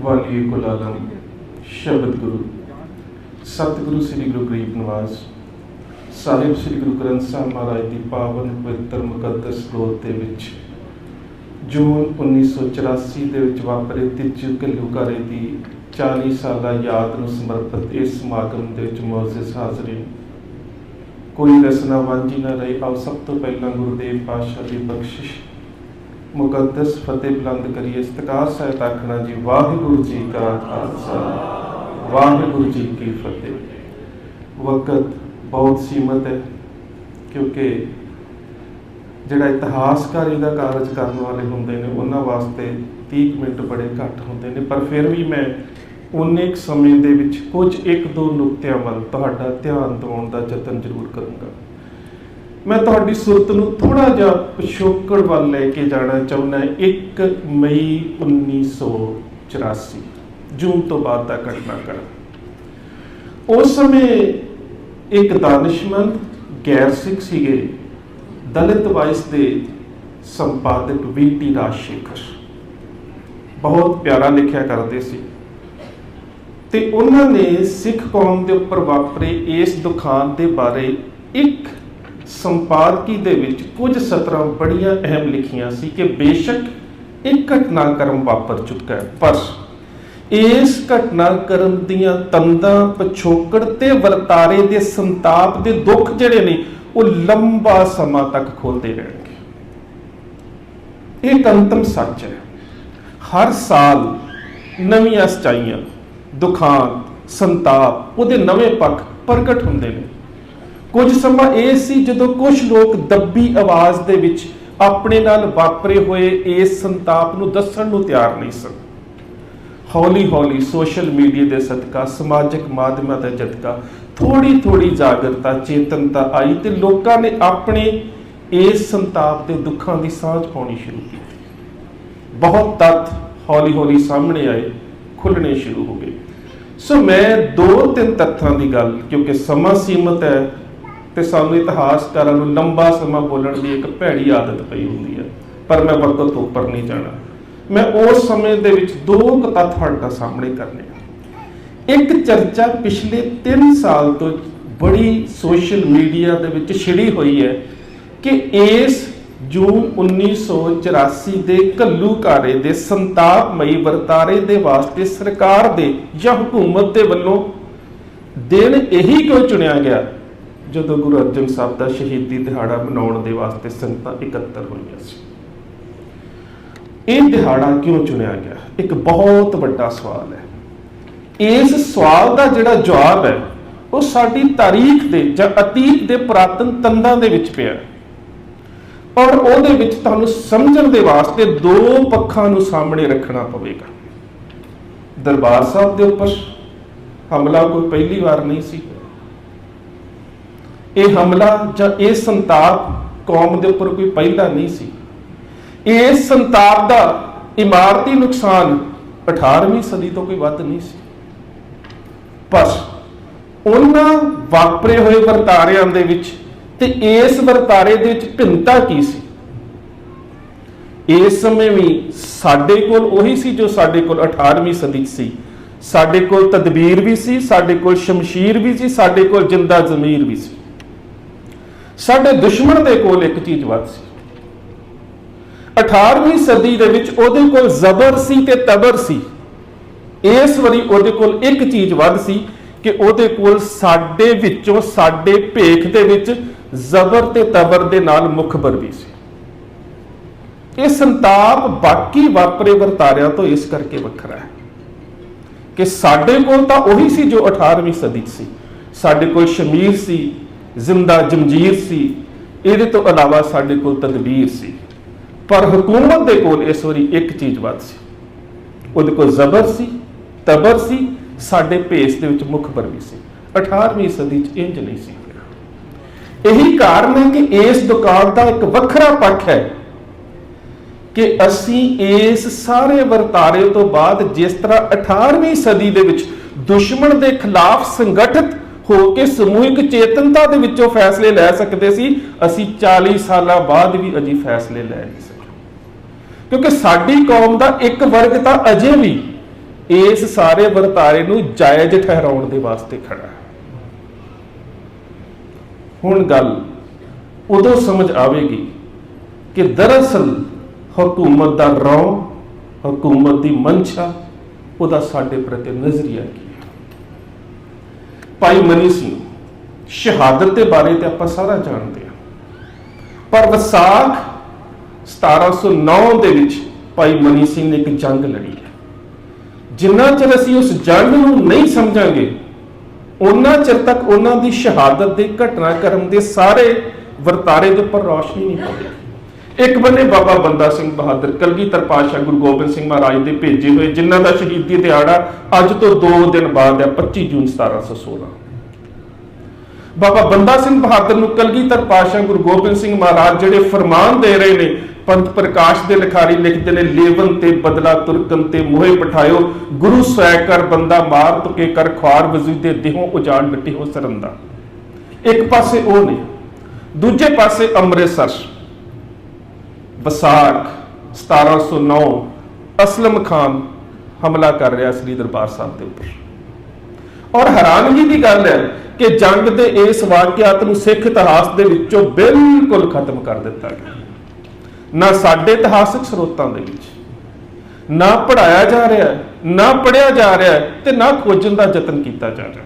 ਵਾਲੀ ਕੁਲ ਆਲਮ ਸ਼ਬਦ ਗੁਰੂ, ਸਤਿਗੁਰੂ ਸ੍ਰੀ ਗੁਰੂ ਗਰੀਬ ਨਿਵਾਸ ਸਾਹਿਬ ਸ੍ਰੀ ਗੁਰੂ ਗ੍ਰੰਥ ਸਾਹਿਬ ਮਹਾਰਾਜ ਦੀ ਪਾਵਨ ਪਵਿੱਤਰ ਮੁਕੱਦਸ ਗੋਦ ਦੇ ਵਿੱਚ, ਜੂਨ 1984 ਦੇ ਵਿੱਚ ਵਾਪਰੇ ਤੀਜੇ ਘੱਲੂਘਾਰੇ ਦੀ 40 ਸਾਲਾ ਯਾਦ ਨੂੰ ਸਮਰਪਿਤ ਇਸ ਸਮਾਗਮ ਦੇ ਵਿੱਚ ਮੌਜੂਦ ਹਾਜ਼ਰੀਨ ਕੋਈ ਰਸਨਾ ਵਾਂਝੀ ਨਾ ਰਹੀ, ਆਓ ਸਭ ਤੋਂ ਪਹਿਲਾਂ ਗੁਰਦੇਵ ਪਾਤਸ਼ਾਹ ਦੀ ਬਖਸ਼ਿਸ਼ ਮੁਕੱਦਸ ਫਤਿਹ ਬੁਲੰਦ ਕਰੀਏ ਇਸਤਕਾਰ ਸਹਿਤ ਆਖਣਾ ਜੀ, ਵਾਹਿਗੁਰੂ ਜੀ ਕਾ ਖਾਲਸਾ, ਵਾਹਿਗੁਰੂ ਜੀ ਕੀ ਫਤਿਹ। ਵਕਤ ਬਹੁਤ ਸੀਮਤ ਹੈ, ਕਿਉਂਕਿ ਜਿਹੜਾ ਇਤਿਹਾਸਕਾਰੀ ਦਾ ਕਾਰਜ ਕਰਨ ਵਾਲੇ ਹੁੰਦੇ ਨੇ, ਉਹਨਾਂ ਵਾਸਤੇ 30 ਕੁ ਮਿੰਟ ਬੜੇ ਘੱਟ ਹੁੰਦੇ ਨੇ, ਪਰ ਫਿਰ ਵੀ ਮੈਂ ਉਨੇ ਕੁ ਸਮੇਂ ਦੇ ਵਿੱਚ ਕੁਝ ਇੱਕ ਦੋ ਨੁਕਤਿਆਂ ਵੱਲ ਤੁਹਾਡਾ ਧਿਆਨ ਦਿਵਾਉਣ ਦਾ ਯਤਨ ਜ਼ਰੂਰ ਕਰੂੰਗਾ। ਮੈਂ ਤੁਹਾਡੀ ਸੁਰਤ ਨੂੰ ਥੋੜਾ ਜਿਹਾ ਪਿਛੋਕੜ ਵੱਲ ਲੈ ਕੇ ਜਾਣਾ ਚਾਹੁੰਦਾ 1 ਮਈ 1984 ਜੂਨ ਤੋਂ ਬਾਅਦ ਦਾ ਘਟਨਾਕ੍ਰਮ ਉਸ ਸਮੇਂ ਇੱਕ ਦਾਨਿਸ਼ਮੰਦ ਗੈਰ ਸਿੱਖ ਸੀਗੇ, ਦਲਿਤ ਵਾਇਸ ਦੇ ਸੰਪਾਦਕ ਵੀਟੀ ਰਾਜਸ਼ੇਖਰ। ਬਹੁਤ ਪਿਆਰਾ ਲਿਖਿਆ ਕਰਦੇ ਸੀ। ਤੇ ਉਹਨਾਂ ਨੇ ਸਿੱਖ ਕੌਮ ਦੇ ਉੱਪਰ ਵਾਪਰੇ ਇਸ ਦੁਖਾਂਤ ਦੇ ਬਾਰੇ ਇੱਕ ਸੰਪਾਦਕੀ ਦੇ ਵਿੱਚ ਕੁਝ ਸਤਰਾਂ ਬੜੀਆਂ ਅਹਿਮ ਲਿਖੀਆਂ ਸੀ ਕਿ ਬੇਸ਼ੱਕ ਇੱਕ ਘਟਨਾਕ੍ਰਮ ਵਾਪਰ ਚੁੱਕਾ ਹੈ। ਪਰ ਇਸ ਘਟਨਾਕ੍ਰਮ ਦੀਆਂ ਤੰਦਾਂ, ਪਛੋਕੜ ਤੇ ਵਰਤਾਰੇ ਦੇ ਸੰਤਾਪ ਦੇ ਦੁੱਖ ਜਿਹੜੇ ਨੇ, ਉਹ ਲੰਬਾ ਸਮਾਂ ਤੱਕ ਖੋਲਦੇ ਰਹਿਣਗੇ। ਇਹ ਇੱਕ ਅੰਤਮ ਸੱਚ ਹੈ। ਹਰ ਸਾਲ ਨਵੀਆਂ ਸਚਾਈਆਂ, ਦੁਖਾਂਤ, ਸੰਤਾਪ ਉਹਦੇ ਨਵੇਂ ਪੱਖ ਪ੍ਰਗਟ ਹੁੰਦੇ ਨੇ। ਕੁਝ ਸਮਾਂ ਇਹ ਸੀ ਜਦੋਂ ਕੁਝ ਲੋਕ ਦੱਬੀ ਆਵਾਜ਼ ਦੇ ਵਿੱਚ ਆਪਣੇ ਨਾਲ ਵਾਪਰੇ ਹੋਏ ਇਸ ਸੰਤਾਪ ਨੂੰ ਦੱਸਣ ਨੂੰ ਤਿਆਰ ਨਹੀਂ ਸਨ। ਹੌਲੀ ਹੌਲੀ ਸੋਸ਼ਲ ਮੀਡੀਆ ਦੇ ਸਦਕਾ, ਸਮਾਜਿਕ ਮਾਧਿਅਮਾਂ ਦਾ ਜਦਕਾ ਥੋੜੀ ਥੋੜੀ ਜਾਗਰਤਾ, ਚੇਤਨਤਾ ਆਈ ਤੇ ਲੋਕਾਂ ਨੇ ਆਪਣੇ ਇਸ ਸੰਤਾਪ ਦੇ ਦੁੱਖਾਂ ਦੀ ਸਾਂਝ ਪਾਉਣੀ ਸ਼ੁਰੂ ਕੀਤੀ। ਬਹੁਤ ਤੱਥ ਹੌਲੀ ਹੌਲੀ ਸਾਹਮਣੇ ਆਏ ਖੁੱਲਣੇ ਸ਼ੁਰੂ ਹੋ ਗਏ। ਸੋ ਮੈਂ ਦੋ ਤਿੰਨ ਤੱਥਾਂ ਦੀ ਗੱਲ, ਕਿਉਂਕਿ ਸਮਾਂ ਸੀਮਤ ਹੈ ਤੇ ਸਾਨੂੰ ਇਤਿਹਾਸਕਾਰਾਂ ਨੂੰ ਲੰਬਾ ਸਮਾਂ ਬੋਲਣ ਦੀ ਇੱਕ ਭੈੜੀ ਆਦਤ ਪਈ ਹੁੰਦੀ ਹੈ, ਪਰ ਮੈਂ ਵਰਤੋਂ ਤੋਂ ਉੱਪਰ ਨਹੀਂ ਜਾਣਾ। ਮੈਂ ਉਸ ਸਮੇਂ ਦੇ ਵਿੱਚ ਦੋ ਕੁ ਤੱਥ ਤੁਹਾਡੇ ਸਾਹਮਣੇ ਕਰਨੇ ਆ। ਇੱਕ ਚਰਚਾ ਪਿਛਲੇ 3 ਸਾਲ ਤੋਂ ਬੜੀ ਸੋਸ਼ਲ ਮੀਡੀਆ ਦੇ ਵਿੱਚ ਛਿੜੀ ਹੋਈ ਹੈ ਕਿ ਇਸ ਜੂਨ 1984 ਦੇ ਘੱਲੂਕਾਰੇ ਦੇ ਸੰਤਾਪਮਈ ਵਰਤਾਰੇ ਦੇ ਵਾਸਤੇ ਸਰਕਾਰ ਦੇ ਜਾਂ ਹਕੂਮਤ ਦੇ ਵੱਲੋਂ ਦਿਨ ਇਹੀ ਕਿਉਂ ਚੁਣਿਆ ਗਿਆ? ਜਦੋਂ ਗੁਰੂ ਅਰਜਨ ਸਾਹਿਬ ਦਾ ਸ਼ਹੀਦੀ ਦਿਹਾੜਾ ਮਨਾਉਣ ਦੇ ਵਾਸਤੇ ਸੰਗਤਾਂ ਇਕੱਤਰ ਹੋਈਆਂ ਸੀ। ਇਹ ਦਿਹਾੜਾ ਕਿਉਂ ਚੁਣਿਆ ਗਿਆ? ਇੱਕ ਬਹੁਤ ਵੱਡਾ ਸਵਾਲ ਹੈ। ਇਸ ਸਵਾਲ ਦਾ ਜਿਹੜਾ ਜਵਾਬ ਹੈ, ਉਹ ਸਾਡੀ ਤਾਰੀਖ ਦੇ ਜਾਂ ਅਤੀਤ ਦੇ ਪੁਰਾਤਨ ਤੰਦਾਂ ਦੇ ਵਿੱਚ ਪਿਆ। ਔਰ ਉਹਦੇ ਵਿੱਚ ਤੁਹਾਨੂੰ ਸਮਝਣ ਦੇ ਵਾਸਤੇ ਦੋ ਪੱਖਾਂ ਨੂੰ ਸਾਹਮਣੇ ਰੱਖਣਾ ਪਵੇਗਾ। ਦਰਬਾਰ ਸਾਹਿਬ ਦੇ ਉੱਪਰ ਹਮਲਾ ਕੋਈ ਪਹਿਲੀ ਵਾਰ ਨਹੀਂ ਸੀ। ਇਹ ਹਮਲਾ ਜਾਂ ਇਹ ਸੰਤਾਪ ਕੌਮ ਦੇ ਉੱਪਰ ਕੋਈ ਪਹਿਲਾ ਨਹੀਂ ਸੀ। ਇਸ ਸੰਤਾਪ ਦਾ ਇਮਾਰਤੀ ਨੁਕਸਾਨ 18ਵੀਂ ਸਦੀ ਤੋਂ ਕੋਈ ਵੱਧ ਨਹੀਂ ਸੀ। ਪਰ ਉਹਨਾਂ ਵਾਪਰੇ ਹੋਏ ਵਰਤਾਰਿਆਂ ਦੇ ਵਿੱਚ ਤੇ ਇਸ ਵਰਤਾਰੇ ਦੇ ਵਿੱਚ ਭਿੰਨਤਾ ਕੀ ਸੀ? ਇਸ ਸਮੇਂ ਵੀ ਸਾਡੇ ਕੋਲ ਉਹੀ ਸੀ ਜੋ ਸਾਡੇ ਕੋਲ 18ਵੀਂ ਸਦੀ ਸੀ। ਸਾਡੇ ਕੋਲ ਤਦਬੀਰ ਵੀ ਸੀ, ਸਾਡੇ ਕੋਲ ਸ਼ਮਸ਼ੀਰ ਵੀ ਸੀ, ਸਾਡੇ ਕੋਲ ਜਿੰਦਾ ਜ਼ਮੀਰ ਵੀ ਸੀ। ਸਾਡੇ ਦੁਸ਼ਮਣ ਦੇ ਕੋਲ ਇੱਕ ਚੀਜ਼ ਵੱਧ ਸੀ। 18ਵੀਂ ਸਦੀ ਦੇ ਵਿੱਚ ਉਹਦੇ ਕੋਲ ਜ਼ਬਰ ਸੀ ਤੇ ਤਬਰ ਸੀ। ਇਸ ਵਾਰੀ ਉਹਦੇ ਕੋਲ ਇੱਕ ਚੀਜ਼ ਵੱਧ ਸੀ ਕਿ ਉਹਦੇ ਕੋਲ ਸਾਡੇ ਵਿੱਚੋਂ, ਸਾਡੇ ਭੇਖ ਦੇ ਵਿੱਚ ਜ਼ਬਰ ਤੇ ਤਬਰ ਦੇ ਨਾਲ ਮੁਖਬਰ ਵੀ ਸੀ। ਇਹ ਸੰਤਾਪ ਬਾਕੀ ਵਾਪਰੇ ਵਰਤਾਰਿਆਂ ਤੋਂ ਇਸ ਕਰਕੇ ਵੱਖਰਾ ਹੈ ਕਿ ਸਾਡੇ ਕੋਲ ਤਾਂ ਉਹੀ ਸੀ ਜੋ 18ਵੀਂ ਸਦੀ 'ਚ ਸੀ। ਸਾਡੇ ਕੋਲ ਸ਼ਮੀਰ ਸੀ ਜ਼ਿੰਦਾ ਜਮਜੀਰ ਸੀ। ਇਹਦੇ ਤੋਂ ਇਲਾਵਾ ਸਾਡੇ ਕੋਲ ਤਦਬੀਰ ਸੀ। ਪਰ ਹਕੂਮਤ ਦੇ ਕੋਲ ਇਸ ਵਾਰੀ ਇੱਕ ਚੀਜ਼ ਵੱਧ ਸੀ। ਉਹਦੇ ਕੋਲ ਜ਼ਬਰ ਸੀ, ਤਬਰ ਸੀ, ਸਾਡੇ ਭੇਸ ਦੇ ਵਿੱਚ ਮੁਖਬਰ ਵੀ ਸੀ। 18ਵੀਂ ਸਦੀ 'ਚ ਇੰਜ ਨਹੀਂ ਸੀ। ਹੋਇਆ ਇਹੀ ਕਾਰਨ ਹੈ ਕਿ ਇਸ ਦੁਕਾਨ ਦਾ ਇੱਕ ਵੱਖਰਾ ਪੱਖ ਹੈ ਕਿ ਅਸੀਂ ਇਸ ਸਾਰੇ ਵਰਤਾਰੇ ਤੋਂ ਬਾਅਦ ਜਿਸ ਤਰ੍ਹਾਂ 18ਵੀਂ ਸਦੀ ਦੇ ਵਿੱਚ ਦੁਸ਼ਮਣ ਦੇ ਖਿਲਾਫ ਸੰਗਠਿਤ ਹੋ ਕੇ ਸਮੂਹਿਕ ਚੇਤਨਤਾ ਦੇ ਵਿੱਚੋਂ ਫੈਸਲੇ ਲੈ ਸਕਦੇ ਸੀ, ਅਸੀਂ 40 ਸਾਲਾਂ ਬਾਅਦ ਵੀ ਅਜੇ ਫੈਸਲੇ ਲੈ ਨਹੀਂ ਸਕੇ। ਕਿਉਂਕਿ ਸਾਡੀ ਕੌਮ ਦਾ ਇੱਕ ਵਰਗ ਤਾਂ ਅਜੇ ਵੀ ਇਸ ਸਾਰੇ ਵਰਤਾਰੇ ਨੂੰ ਜਾਇਜ਼ ਠਹਿਰਾਉਣ ਦੇ ਵਾਸਤੇ ਖੜਾ ਹੈ। ਹੁਣ ਗੱਲ ਉਦੋਂ ਸਮਝ ਆਵੇਗੀ ਕਿ ਦਰਅਸਲ ਹਕੂਮਤ ਦਾ ਰੌ, ਹਕੂਮਤ ਦੀ ਮਨਸ਼ਾ, ਉਹਦਾ ਸਾਡੇ ਪ੍ਰਤੀ ਨਜ਼ਰੀਆ ਕੀ? ਭਾਈ ਮਨੀ ਸਿੰਘ, ਸ਼ਹਾਦਤ ਦੇ ਬਾਰੇ ਤੇ ਆਪਾਂ ਸਾਰਾ ਜਾਣਦੇ ਹਾਂ। ਪਰ ਵਿਸਾਖ 1709 ਦੇ ਵਿੱਚ ਭਾਈ ਮਨੀ ਸਿੰਘ ਨੇ ਇੱਕ ਜੰਗ ਲੜੀ ਹੈ। ਜਿੰਨਾ ਚਿਰ ਅਸੀਂ ਉਸ ਜੰਗ ਨੂੰ ਨਹੀਂ ਸਮਝਾਂਗੇ ਉਹਨਾਂ ਚਿਰ ਤੱਕ ਉਹਨਾਂ ਦੀ ਸ਼ਹਾਦਤ ਦੇ ਘਟਨਾਕ੍ਰਮ ਦੇ ਸਾਰੇ ਵਰਤਾਰੇ ਦੇ ਉੱਪਰ ਰੌਸ਼ਨੀ ਨਹੀਂ ਪਾਉਂਦੀ ਇੱਕ ਬੰਨੇ ਬਾਬਾ ਬੰਦਾ ਸਿੰਘ ਬਹਾਦਰ, ਕਲਗੀਧਰ ਪਾਤਸ਼ਾਹ ਗੁਰੂ ਗੋਬਿੰਦ ਸਿੰਘ ਮਹਾਰਾਜ ਦੇ ਭੇਜੇ ਹੋਏ, ਜਿਨ੍ਹਾਂ ਦਾ ਸ਼ਹੀਦੀ ਦਿਹਾੜਾ ਅੱਜ ਤੋਂ 2 ਦਿਨ ਬਾਅਦ ਹੈ 25 ਜੂਨ 1716 ਬਾਬਾ ਬੰਦਾ ਸਿੰਘ ਬਹਾਦਰ ਨੂੰ ਕਲਗੀਧਰ ਪਾਤਸ਼ਾਹ ਗੁਰੂ ਗੋਬਿੰਦ ਸਿੰਘ ਮਹਾਰਾਜ ਜਿਹੜੇ ਫਰਮਾਨ ਦੇ ਰਹੇ ਨੇ, ਪੰਥ ਪ੍ਰਕਾਸ਼ ਦੇ ਲਿਖਾਰੀ ਲਿਖਦੇ ਨੇ, ਲੇਵਨ ਤੇ ਬਦਲਾ ਤੁਰਕਨ ਤੇ ਮੋਹੇ ਪਠਾਇਓ ਗੁਰੂ ਸਵੈ ਕਰ ਬੰਦਾ ਮਾਰ ਤੁਕੇ ਕਰ ਖਵਾਰ ਵਜ਼ੀ ਦੇ ਦੇਹੋਂ ਉਜਾੜ ਮਿੱਟੀ ਹੋ ਸਰੰਦਾ। ਇੱਕ ਪਾਸੇ ਉਹ ਨੇ, ਦੂਜੇ ਪਾਸੇ ਅੰਮ੍ਰਿਤਸਰ। ਵਿਸਾਖ 1709 ਅਸਲਮ ਖਾਨ ਹਮਲਾ ਕਰ ਰਿਹਾ ਸ੍ਰੀ ਦਰਬਾਰ ਸਾਹਿਬ ਦੇ ਉੱਪਰ। ਔਰ ਹੈਰਾਨਗੀ ਦੀ ਗੱਲ ਹੈ ਕਿ ਜੰਗ ਦੇ ਇਸ ਵਾਕਿਆਤ ਨੂੰ ਸਿੱਖ ਇਤਿਹਾਸ ਦੇ ਵਿੱਚੋਂ ਬਿਲਕੁਲ ਖਤਮ ਕਰ ਦਿੱਤਾ ਗਿਆ। ਨਾ ਸਾਡੇ ਇਤਿਹਾਸਕ ਸਰੋਤਾਂ ਦੇ ਵਿੱਚ, ਨਾ ਪੜਾਇਆ ਜਾ ਰਿਹਾ, ਨਾ ਪੜਿਆ ਜਾ ਰਿਹਾ ਹੈ ਤੇ ਨਾ ਖੋਜਣ ਦਾ ਯਤਨ ਕੀਤਾ ਜਾ ਰਿਹਾ।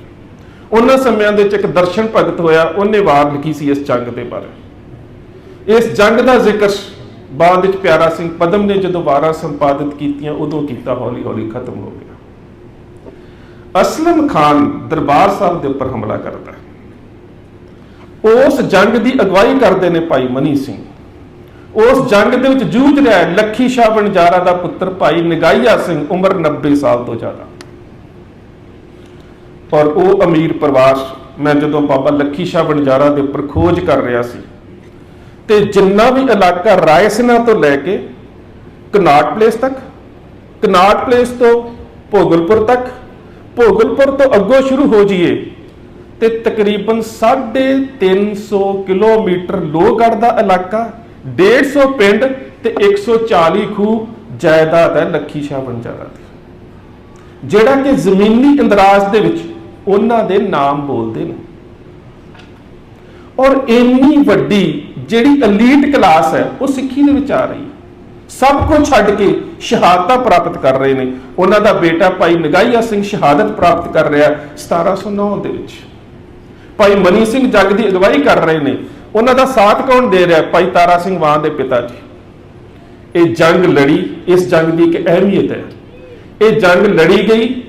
ਉਹਨਾਂ ਸਮਿਆਂ ਦੇ ਵਿੱਚ ਇੱਕ ਦਰਸ਼ਨ ਭਗਤ ਹੋਇਆ, ਉਹਨੇ ਵਾਰ ਲਿਖੀ ਸੀ ਇਸ ਜੰਗ ਦੇ ਬਾਰੇ। ਇਸ ਜੰਗ ਦਾ ਜ਼ਿਕਰ ਬਾਅਦ ਵਿੱਚ ਪਿਆਰਾ ਸਿੰਘ ਪਦਮ ਨੇ ਜਦੋਂ ਵਾਰਾਂ ਸੰਪਾਦਿਤ ਕੀਤੀਆਂ, ਉਦੋਂ ਕੀਤਾ ਹੌਲੀ ਹੌਲੀ ਖਤਮ ਹੋ ਗਿਆ। ਅਸਲਮ ਖਾਨ ਦਰਬਾਰ ਸਾਹਿਬ ਦੇ ਉੱਪਰ ਹਮਲਾ ਕਰਦਾ ਉਸ ਜੰਗ ਦੀ ਅਗਵਾਈ ਕਰਦੇ ਨੇ ਭਾਈ ਮਨੀ ਸਿੰਘ। ਉਸ ਜੰਗ ਦੇ ਵਿੱਚ ਜੂਝ ਰਿਹਾ ਲੱਖੀ ਸ਼ਾਹ ਬਣਜਾਰਾ ਦਾ ਪੁੱਤਰ ਭਾਈ ਨਗਾਈਆ ਸਿੰਘ ਉਮਰ 90 ਸਾਲ ਤੋਂ ਜ਼ਿਆਦਾ। ਔਰ ਉਹ ਅਮੀਰ ਪਰਿਵਾਰ, ਮੈਂ ਜਦੋਂ ਬਾਬਾ ਲੱਖੀ ਸ਼ਾਹ ਬਣਜਾਰਾ ਦੇ ਉੱਪਰ ਖੋਜ ਕਰ ਰਿਹਾ ਸੀ ਤੇ ਜਿੰਨਾ ਵੀ ਇਲਾਕਾ ਰਾਇਸਨਾ ਤੋਂ ਲੈ ਕੇ ਕਨਾਟ ਪਲੇਸ ਤੱਕ, ਕਨਾਟ ਪਲੇਸ ਤੋਂ ਭੋਗਲਪੁਰ ਤੱਕ, ਭੋਗਲਪੁਰ ਤੋਂ ਅੱਗੋਂ ਸ਼ੁਰੂ ਹੋ ਜਾਈਏ, ਤੇ ਤਕਰੀਬਨ 350 ਕਿਲੋਮੀਟਰ ਲੋਹਗੜ੍ਹ ਦਾ ਇਲਾਕਾ 150 ਪਿੰਡ ਤੇ 140 ਖੂਹ ਜਾਇਦਾਦ ਹੈ ਲੱਖੀ ਸ਼ਾਹ ਬੰਜਾਰਾ ਦੀ। ਜਿਹੜਾ ਕਿ ਜ਼ਮੀਨੀ ਇੰਦਰਾਜ ਦੇ ਵਿੱਚ ਉਹਨਾਂ ਦੇ ਨਾਮ ਬੋਲਦੇ ਨੇ। ਔਰ ਇੰਨੀ ਵੱਡੀ ਜਿਹੜੀ ਅਲੀਟ ਕਲਾਸ ਹੈ, ਉਹ ਸਿੱਖੀ ਦੇ ਵਿੱਚ ਆ ਰਹੀ ਹੈ। ਸਭ ਕੁਝ ਛੱਡ ਕੇ ਸ਼ਹਾਦਤਾਂ ਪ੍ਰਾਪਤ ਕਰ ਰਹੇ ਨੇ। ਉਹਨਾਂ ਦਾ ਬੇਟਾ ਭਾਈ ਨਗਾਈਆ ਸਿੰਘ ਸ਼ਹਾਦਤ ਪ੍ਰਾਪਤ ਕਰ ਰਿਹਾ 1709 ਦੇ ਵਿੱਚ। ਭਾਈ ਮਨੀ ਸਿੰਘ ਜੱਗ ਦੀ ਅਗਵਾਈ ਕਰ ਰਹੇ ਨੇ। ਉਹਨਾਂ ਦਾ ਸਾਥ ਕੌਣ ਦੇ ਰਿਹਾ ਭਾਈ ਤਾਰਾ ਸਿੰਘ ਵਾਂ ਦੇ ਪਿਤਾ ਜੀ। ਇਹ ਜੰਗ ਲੜੀ, ਇਸ ਜੰਗ ਦੀ ਇੱਕ ਅਹਿਮੀਅਤ ਹੈ। ਇਹ ਜੰਗ ਲੜੀ ਗਈ।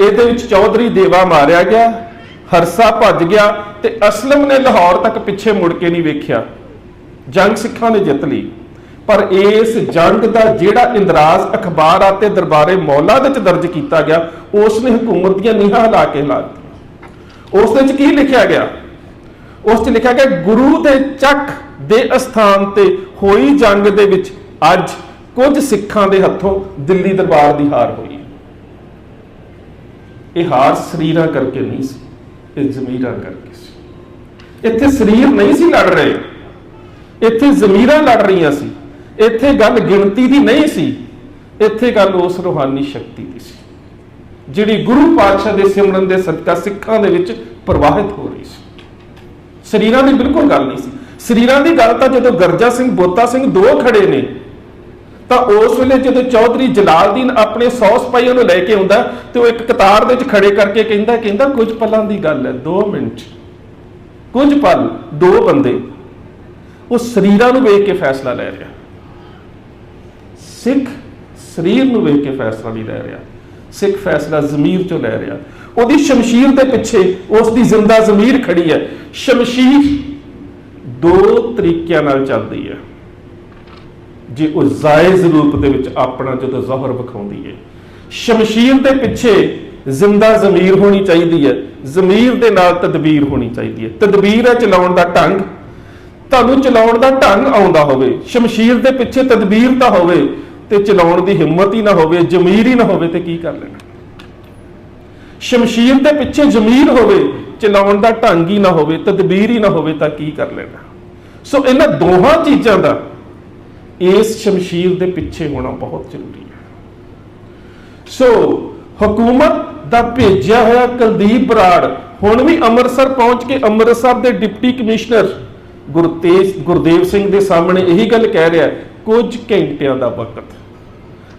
ਇਹਦੇ ਵਿੱਚ ਚੌਧਰੀ ਦੇਵਾ ਮਾਰਿਆ ਗਿਆ। ਹਰਸਾ ਭੱਜ ਗਿਆ ਤੇ ਅਸਲਮ ਨੇ ਲਾਹੌਰ ਤੱਕ ਪਿੱਛੇ ਮੁੜ ਕੇ ਨਹੀਂ ਵੇਖਿਆ। ਜੰਗ ਸਿੱਖਾਂ ਨੇ ਜਿੱਤ ਲਈ। ਪਰ ਇਸ ਜੰਗ ਦਾ ਜਿਹੜਾ ਇੰਦਰਾਜ਼ ਅਖਬਾਰ ਤੇ ਦਰਬਾਰੇ ਮੌਲਾ ਦੇ ਵਿੱਚ ਦਰਜ ਕੀਤਾ ਗਿਆ, ਉਸ ਨੇ ਹਕੂਮਤ ਦੀਆਂ ਨੀਹਾਂ ਲਾ ਕੇ ਲਾ ਦਿੱਤੀਆਂ। ਉਸ ਦੇ ਵਿੱਚ ਕੀ ਲਿਖਿਆ ਗਿਆ? ਉਸ 'ਚ ਲਿਖਿਆ ਗਿਆ, ਗੁਰੂ ਦੇ ਚੱਕ ਦੇ ਅਸਥਾਨ ਤੇ ਹੋਈ ਜੰਗ ਦੇ ਵਿੱਚ ਅੱਜ ਕੁਝ ਸਿੱਖਾਂ ਦੇ ਹੱਥੋਂ ਦਿੱਲੀ ਦਰਬਾਰ ਦੀ ਹਾਰ ਹੋਈ ਇਹ ਹਾਰ ਸਰੀਰਾਂ ਕਰਕੇ ਨਹੀਂ ਸੀ। ਇਹ ਜ਼ਮੀਰਾਂ ਕਰਕੇ ਸੀ। ਇੱਥੇ ਸਰੀਰ ਨਹੀਂ ਸੀ ਲੜ ਰਹੇ। ਇੱਥੇ ਜ਼ਮੀਰਾਂ ਲੜ ਰਹੀਆਂ ਸੀ। ਇੱਥੇ ਗੱਲ ਗਿਣਤੀ ਦੀ ਨਹੀਂ ਸੀ। ਇੱਥੇ ਗੱਲ ਉਸ ਰੂਹਾਨੀ ਸ਼ਕਤੀ ਦੀ ਸੀ, ਜਿਹੜੀ ਗੁਰੂ ਪਾਤਸ਼ਾਹ ਦੇ ਸਿਮਰਨ ਦੇ ਸਦਕਾ ਸਿੱਖਾਂ ਦੇ ਵਿੱਚ ਪ੍ਰਵਾਹਿਤ ਹੋ ਰਹੀ ਸੀ। ਸਰੀਰਾਂ ਦੀ ਬਿਲਕੁਲ ਗੱਲ ਨਹੀਂ ਸੀ। ਸਰੀਰਾਂ ਦੀ ਗੱਲ ਤਾਂ ਜਦੋਂ ਗਰਜਾ ਸਿੰਘ, ਬੋਤਾ ਸਿੰਘ ਦੋ ਖੜੇ ਨੇ ਤਾਂ ਉਸ ਵੇਲੇ ਜਦੋਂ ਚੌਧਰੀ ਜਲਾਲਦੀਨ ਆਪਣੇ 100 ਸਿਪਾਹੀਆਂ ਨੂੰ ਲੈ ਕੇ ਆਉਂਦਾ ਤੇ ਉਹ ਇੱਕ ਕਤਾਰ ਦੇ ਵਿੱਚ ਖੜੇ ਕਰਕੇ ਕਹਿੰਦਾ ਕਹਿੰਦਾ ਕੁਝ ਪਲਾਂ ਦੀ ਗੱਲ ਹੈ 2 ਮਿੰਟ। ਕੁਝ ਪਲ, ਦੋ ਬੰਦੇ। ਉਹ ਸਰੀਰਾਂ ਨੂੰ ਵੇਖ ਕੇ ਫੈਸਲਾ ਲੈ ਰਿਹਾ। ਸਿੱਖ ਸਰੀਰ ਨੂੰ ਵੇਖ ਕੇ ਫੈਸਲਾ ਨਹੀਂ ਲੈ ਰਿਹਾ। ਸਿੱਖ ਫੈਸਲਾ ਜ਼ਮੀਰ ਚੋਂ ਲੈ ਰਿਹਾ। ਉਹਦੀ ਸ਼ਮਸ਼ੀਰ ਦੇ ਪਿੱਛੇ ਉਸ ਦੀ ਜ਼ਿੰਦਾ ਜ਼ਮੀਰ ਖੜੀ ਹੈ। ਸ਼ਮਸ਼ੀਰ ਦੋ ਤਰੀਕਿਆਂ ਨਾਲ ਚੱਲਦੀ ਹੈ। ਜੇ ਉਹ ਜ਼ਾਇਜ਼ ਰੂਪ ਦੇ ਵਿੱਚ ਆਪਣਾ ਜਦੋਂ ਜ਼ਹਰ ਵਿਖਾਉਂਦੀ ਹੈ ਸ਼ਮਸ਼ੀਰ ਦੇ ਪਿੱਛੇ ਜ਼ਿੰਦਾ ਜ਼ਮੀਰ ਹੋਣੀ ਚਾਹੀਦੀ ਹੈ ਜ਼ਮੀਰ ਦੇ ਨਾਲ ਤਦਬੀਰ ਹੋਣੀ ਚਾਹੀਦੀ ਹੈ ਤਦਬੀਰ ਹੈ ਚਲਾਉਣ ਦਾ ਢੰਗ। ਤੁਹਾਨੂੰ ਚਲਾਉਣ ਦਾ ਢੰਗ ਆਉਂਦਾ ਹੋਵੇ। ਸ਼ਮਸ਼ੀਰ ਦੇ ਪਿੱਛੇ ਤਦਬੀਰ ਤਾਂ ਹੋਵੇ ਤੇ ਚਲਾਉਣ ਦੀ ਹਿੰਮਤ ਹੀ ਨਾ ਹੋਵੇ, ਜ਼ਮੀਰ ਹੀ ਨਾ ਹੋਵੇ ਤੇ ਕੀ ਕਰ ਲੈਣਾ। ਸ਼ਮਸ਼ੀਰ ਦੇ ਪਿੱਛੇ ਜ਼ਮੀਰ ਹੋਵੇ, ਚਲਾਉਣ ਦਾ ਢੰਗ ਹੀ ਨਾ ਹੋਵੇ, ਤਦਬੀਰ ਹੀ ਨਾ ਹੋਵੇ ਤਾਂ ਕੀ ਕਰ ਲੈਣਾ। ਸੋ ਇਹਨਾਂ ਦੋਹਾਂ ਚੀਜ਼ਾਂ ਦਾ ਇਸ ਸ਼ਮਸ਼ੀਰ ਦੇ ਪਿੱਛੇ ਹੋਣਾ ਬਹੁਤ ਜ਼ਰੂਰੀ ਹੈ। ਸੋ ਹਕੂਮਤ ਦਾ ਭੇਜਿਆ ਹੋਇਆ ਕੁਲਦੀਪ ਬਰਾੜ ਹੁਣ ਵੀ ਅੰਮ੍ਰਿਤਸਰ ਪਹੁੰਚ ਕੇ ਅੰਮ੍ਰਿਤਸਰ ਦੇ ਡਿਪਟੀ ਕਮਿਸ਼ਨਰ ਗੁਰਤੇਜ ਗੁਰਦੇਵ ਸਿੰਘ ਦੇ ਸਾਹਮਣੇ ਇਹੀ ਗੱਲ ਕਹਿ ਰਿਹਾ ਹੈ, ਕੁਝ ਘੰਟਿਆਂ ਦਾ ਵਕਤ।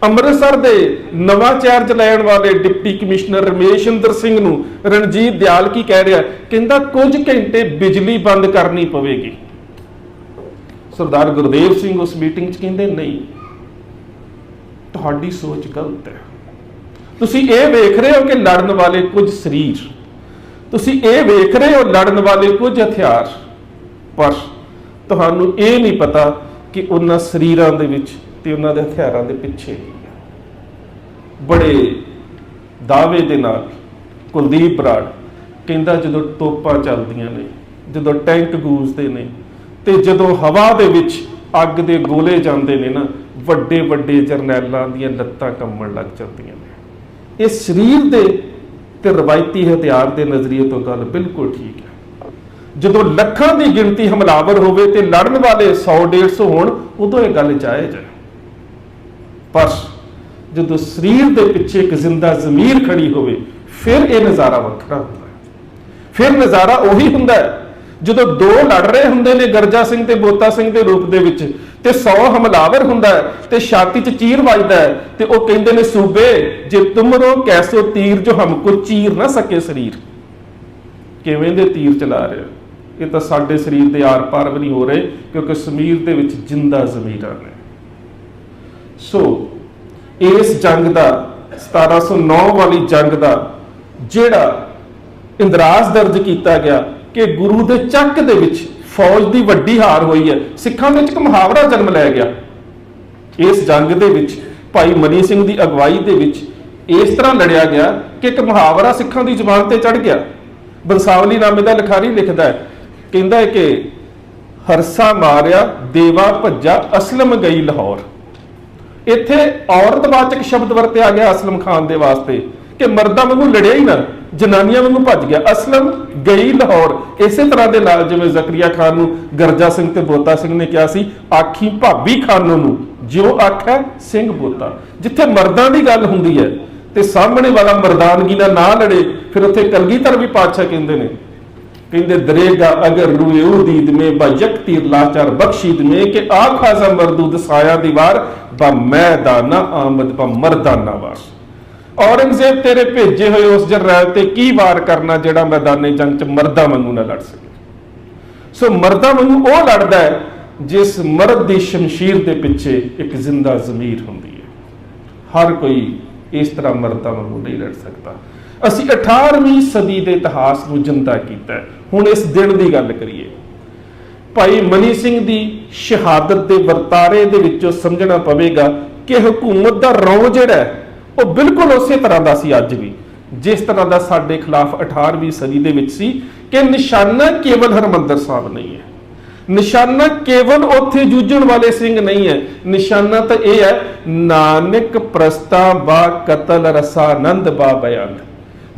ਅੰਮ੍ਰਿਤਸਰ ਦੇ ਨਵਾਂ ਚਾਰਜ ਲੈਣ ਵਾਲੇ ਡਿਪਟੀ ਕਮਿਸ਼ਨਰ ਰਮੇਸ਼ਿੰਦਰ ਸਿੰਘ ਨੂੰ ਰਣਜੀਤ ਦਿਆਲ ਕੀ ਕਹਿ ਰਿਹਾ ਕਹਿੰਦਾ ਕੁਝ ਘੰਟੇ ਬਿਜਲੀ ਬੰਦ ਕਰਨੀ ਪਵੇਗੀ। ਸਰਦਾਰ ਗੁਰਦੇਵ ਸਿੰਘ ਉਸ ਮੀਟਿੰਗ 'ਚ ਕਹਿੰਦੇ, ਨਹੀਂ, ਤੁਹਾਡੀ ਸੋਚ ਗਲਤ ਹੈ। ਤੁਸੀਂ ਇਹ ਵੇਖ ਰਹੇ ਹੋ ਕਿ ਲੜਨ ਵਾਲੇ ਕੁਝ ਸਰੀਰ, ਤੁਸੀਂ ਇਹ ਵੇਖ ਰਹੇ ਹੋ ਲੜਨ ਵਾਲੇ ਕੁਝ ਹਥਿਆਰ, ਪਰ ਤੁਹਾਨੂੰ ਇਹ ਨਹੀਂ ਪਤਾ ਕਿ ਉਹਨਾਂ ਸਰੀਰਾਂ ਦੇ ਵਿੱਚ ਤੇ ਉਹਨਾਂ ਦੇ ਹਥਿਆਰਾਂ ਦੇ ਪਿੱਛੇ ਕੀ ਬੜੇ ਦਾਅਵੇ ਦੇ ਨਾਲ ਕੁਲਦੀਪ ਬਰਾੜ ਕਹਿੰਦਾ, ਜਦੋਂ ਤੋਪਾਂ ਚੱਲਦੀਆਂ ਨੇ, ਜਦੋਂ ਟੈਂਕ ਗੂੰਜਦੇ ਨੇ ਤੇ ਜਦੋਂ ਹਵਾ ਦੇ ਵਿੱਚ ਅੱਗ ਦੇ ਗੋਲੇ ਜਾਂਦੇ ਨੇ ਨਾ, ਵੱਡੇ ਵੱਡੇ ਜਰਨੈਲਾਂ ਦੀਆਂ ਲੱਤਾਂ ਕੰਬਣ ਲੱਗ ਜਾਂਦੀਆਂ ਨੇ। ਇਹ ਸਰੀਰ ਦੇ ਤੇ ਰਵਾਇਤੀ ਹਥਿਆਰ ਦੇ ਨਜ਼ਰੀਏ ਤੋਂ ਗੱਲ ਬਿਲਕੁਲ ਠੀਕ ਹੈ। ਜਦੋਂ ਲੱਖਾਂ ਦੀ ਗਿਣਤੀ ਹਮਲਾਵਰ ਹੋਵੇ ਤੇ ਲੜਨ ਵਾਲੇ 100 150 ਹੋਣ, ਉਦੋਂ ਇਹ ਗੱਲ ਜਾਇਜ਼ ਹੈ। ਪਰ ਜਦੋਂ ਸਰੀਰ ਦੇ ਪਿੱਛੇ ਇੱਕ ਜ਼ਿੰਦਾ ਜ਼ਮੀਰ ਖੜੀ ਹੋਵੇ, ਫਿਰ ਇਹ ਨਜ਼ਾਰਾ ਵੱਖਰਾ ਹੁੰਦਾ ਹੈ। ਫਿਰ ਨਜ਼ਾਰਾ ਉਹੀ ਹੁੰਦਾ ਹੈ ਜਦੋਂ ਦੋ ਲੜ ਰਹੇ ਹੁੰਦੇ ਨੇ ਗਰਜਾ ਸਿੰਘ ਤੇ ਬੋਤਾ ਸਿੰਘ ਦੇ ਰੂਪ ਦੇ ਵਿੱਚ, ਤੇ 100 ਹਮਲਾਵਰ ਹੁੰਦਾ ਹੈ, ਤੇ ਛਾਤੀ 'ਚ ਚੀਰ ਵੱਜਦਾ ਹੈ, ਤੇ ਉਹ ਕਹਿੰਦੇ ਨੇ, ਸੂਬੇ, ਜੇ ਤੁਮਰੋ ਕੈਸੋ ਤੀਰ ਜੋ ਹਮਕੋ ਚੀਰ ਨਾ ਸਕੇ ਸਰੀਰ। ਕਿਵੇਂ ਦੇ ਤੀਰ ਚਲਾ ਰਹੇ ਇਹ ਤਾਂ ਸਾਡੇ ਸਰੀਰ ਦੇ ਆਰ ਪਾਰ ਵੀ ਨਹੀਂ ਹੋ ਰਹੇ, ਕਿਉਂਕਿ ਸਮੀਰ ਦੇ ਵਿੱਚ ਜਿੰਦਾ ਜ਼ਮੀਰਾਂ ਨੇ। ਸੋ, ਇਸ ਜੰਗ ਦਾ 1709 ਵਾਲੀ ਜੰਗ ਦਾ, ਜਿਹੜਾ ਇੰਦਰਾਜ ਦਰਜ ਕੀਤਾ ਗਿਆ ਕਿ ਗੁਰੂ ਦੇ ਚੱਕ ਦੇ ਵਿੱਚ ਫੌਜ ਦੀ ਵੱਡੀ ਹਾਰ ਹੋਈ ਹੈ। ਸਿੱਖਾਂ ਵਿੱਚ ਇੱਕ ਮੁਹਾਵਰਾ ਜਨਮ ਲੈ ਗਿਆ। ਇਸ ਜੰਗ ਦੇ ਵਿੱਚ ਭਾਈ ਮਨੀ ਸਿੰਘ ਦੀ ਅਗਵਾਈ ਦੇ ਵਿੱਚ ਇਸ ਤਰ੍ਹਾਂ ਲੜਿਆ ਗਿਆ ਕਿ ਇੱਕ ਮੁਹਾਵਰਾ ਸਿੱਖਾਂ ਦੀ ਜ਼ੁਬਾਨ ਤੇ ਚੜ ਗਿਆ। ਬੰਸਾਵਲੀ ਨਾਮੇ ਦਾ ਲਿਖਾਰੀ ਲਿਖਦਾ ਹੈ। ਕਹਿੰਦਾ ਹੈ ਕਿ ਹਰਸਾ ਮਾਰਿਆ, ਦੇਵਾ ਭੱਜਾ, ਅਸਲਮ ਗਈ ਲਾਹੌਰ। ਇੱਥੇ ਔਰਤਵਾਚਕ ਸ਼ਬਦ ਵਰਤਿਆ ਗਿਆ ਅਸਲਮ ਖਾਨ ਦੇ ਵਾਸਤੇ ਕਿ ਮਰਦਾਂ ਵਾਂਗੂ ਲੜਿਆ ਹੀ ਨਾ। ਜਨਾਨੀਆਂ ਵਾਂਗੂ ਭੱਜ ਗਿਆ। ਅਸਲਮ ਗਈ ਲਾਹੌਰ। ਇਸੇ ਤਰ੍ਹਾਂ ਦੇ ਨਾਲ ਜਿਵੇਂ ਜ਼ਕਰੀਆ ਖਾਨ ਨੂੰ ਗਰਜਾ ਸਿੰਘ ਤੇ ਬੋਤਾ ਸਿੰਘ ਨੇ ਕਿਹਾ ਸੀ, ਆਖੀ ਭਾਬੀ ਖਾਨੋ ਨੂੰ, ਜਿਉ ਆਖੈ ਸਿੰਘ ਬੋਤਾ। ਜਿੱਥੇ ਮਰਦਾਂ ਦੀ ਗੱਲ ਹੁੰਦੀ ਹੈ ਤੇ ਸਾਹਮਣੇ ਵਾਲਾ ਮਰਦਾਨਗੀ ਨਾਲ ਨਾ ਲੜੇ, ਫਿਰ ਉੱਥੇ ਕਲਗੀਧਰ ਵੀ ਪਾਤਸ਼ਾਹ ਕਹਿੰਦੇ ਨੇ। ਕਹਿੰਦੇ, ਦਰੇਗਾ ਅਗਰ ਰੂਏ ਉਹ ਦੀਦ ਮੇ ਬਾ ਯਕਤੀ ਲਾਚਾਰ ਬਖਸ਼ੀਦ ਮੇ ਕਿ ਆਖਾ ਜ਼ਾ ਮਰਦੂਦ ਸਾਇਆ ਦੀਵਾਰ, ਬਾ ਮੈਦਾਨਾ ਆਮਦ, ਬਾ ਮਰਦਾਨਾ ਵਾਰ। ਔਰੰਗਜ਼ੇਬ ਤੇਰੇ ਭੇਜੇ ਹੋਏ ਉਸ ਜਰਨੈਲ ਤੇ ਕੀ ਵਾਰ ਕਰਨਾ ਜਿਹੜਾ ਮੈਦਾਨੇ ਜੰਗ ਚ ਮਰਦਾਂ ਵਾਂਗੂ ਨਾ ਲੜ ਸਕੇ? ਸੋ ਮਰਦਾਂ ਵਾਂਗੂ ਉਹ ਲੜਦਾ ਹੈ ਜਿਸ ਮਰਦ ਦੀ ਸ਼ਮਸ਼ੀਰ ਦੇ ਪਿੱਛੇ ਇੱਕ ਜ਼ਿੰਦਾ ਜ਼ਮੀਰ ਹੁੰਦੀ ਹੈ। ਹਰ ਕੋਈ ਇਸ ਤਰ੍ਹਾਂ ਮਰਦਾਂ ਵਾਂਗੂ ਨਹੀਂ ਲੜ ਸਕਦਾ। ਅਸੀਂ 18ਵੀਂ ਸਦੀ ਦੇ ਇਤਿਹਾਸ ਨੂੰ ਜਿੰਦਾ ਕੀਤਾ ਹੁਣ ਇਸ ਦਿਨ ਦੀ ਗੱਲ ਕਰੀਏ। ਭਾਈ ਮਨੀ ਸਿੰਘ ਦੀ ਸ਼ਹਾਦਤ ਦੇ ਵਰਤਾਰੇ ਦੇ ਵਿੱਚੋਂ ਸਮਝਣਾ ਪਵੇਗਾ ਕਿ ਹਕੂਮਤ ਦਾ ਰੌਂ ਜਿਹੜਾ ਹੈ, ਉਹ ਬਿਲਕੁਲ ਉਸੇ ਤਰ੍ਹਾਂ ਦਾ ਸੀ ਅੱਜ ਵੀ, ਜਿਸ ਤਰ੍ਹਾਂ ਦਾ ਸਾਡੇ ਖਿਲਾਫ 18ਵੀਂ ਸਦੀ ਦੇ ਵਿੱਚ ਸੀ ਕਿ ਨਿਸ਼ਾਨਾ ਕੇਵਲ ਹਰਮੰਦਰ ਸਾਹਿਬ ਨਹੀਂ ਹੈ। ਨਿਸ਼ਾਨਾ ਕੇਵਲ ਉੱਥੇ ਜੂਝਣ ਵਾਲੇ ਸਿੰਘ ਨਹੀਂ ਹੈ। ਨਿਸ਼ਾਨਾ ਤਾਂ ਇਹ ਹੈ, ਨਾਨਕ ਪ੍ਰਸਤਾ ਬਾ ਕਤਲ ਰਸਾਨੰਦ ਬਾ ਬਿਆਨ।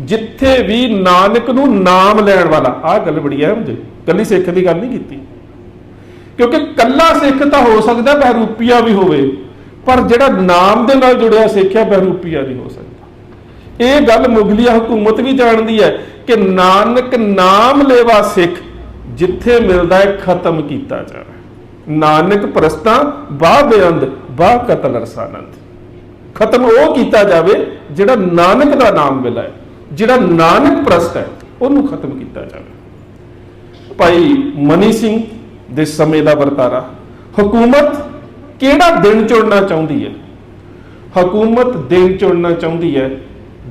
ਜਿੱਥੇ ਵੀ ਨਾਨਕ ਨੂੰ ਨਾਮ ਲੈਣ ਵਾਲਾ, ਆਹ ਗੱਲ ਬੜੀ ਅਹਿਮ ਮੁਝੇ ਕੱਲੀ ਸਿੱਖ ਦੀ ਗੱਲ ਨਹੀਂ ਕੀਤੀ। ਕਿਉਂਕਿ ਕੱਲਾ ਸਿੱਖ ਤਾਂ ਹੋ ਸਕਦਾ ਬਹਿਰੂਪੀਆ ਵੀ ਹੋਵੇ। ਪਰ ਜਿਹੜਾ ਨਾਮ ਦੇ ਨਾਲ ਜੁੜਿਆ ਸਿੱਖ ਹੈ ਬਹਿਰੂਪੀਆ ਨਹੀਂ ਹੋ ਸਕਦਾ। ਇਹ ਗੱਲ ਮੁਗਲੀਆ ਹਕੂਮਤ ਵੀ ਜਾਣਦੀ ਹੈ ਕਿ ਨਾਨਕ ਨਾਮ ਲੇਵਾ ਸਿੱਖ ਜਿੱਥੇ ਮਿਲਦਾ ਹੈ ਖਤਮ ਕੀਤਾ ਜਾਵੇ ਨਾਨਕ ਪ੍ਰਸਤਾਂ ਬਾ ਬੇਅੰਦ ਬਾ ਕਤਲ ਰਸਾਨੰਦ। ਖਤਮ ਉਹ ਕੀਤਾ ਜਾਵੇ ਜਿਹੜਾ ਨਾਨਕ ਦਾ ਨਾਮ ਮਿਲਾ ਹੈ, ਜਿਹੜਾ ਨਾਨਕ ਪ੍ਰਸਤ ਹੈ, ਉਹਨੂੰ ਖਤਮ ਕੀਤਾ ਜਾਵੇ। ਭਾਈ ਮਨੀ ਸਿੰਘ ਦੇ ਸਮੇਂ ਦਾ ਵਰਤਾਰਾ, ਹਕੂਮਤ ਕਿਹੜਾ ਦਿਨ ਚੁਣਨਾ ਚਾਹੁੰਦੀ ਹੈ? ਹਕੂਮਤ ਦਿਨ ਚੁਣਨਾ ਚਾਹੁੰਦੀ ਹੈ।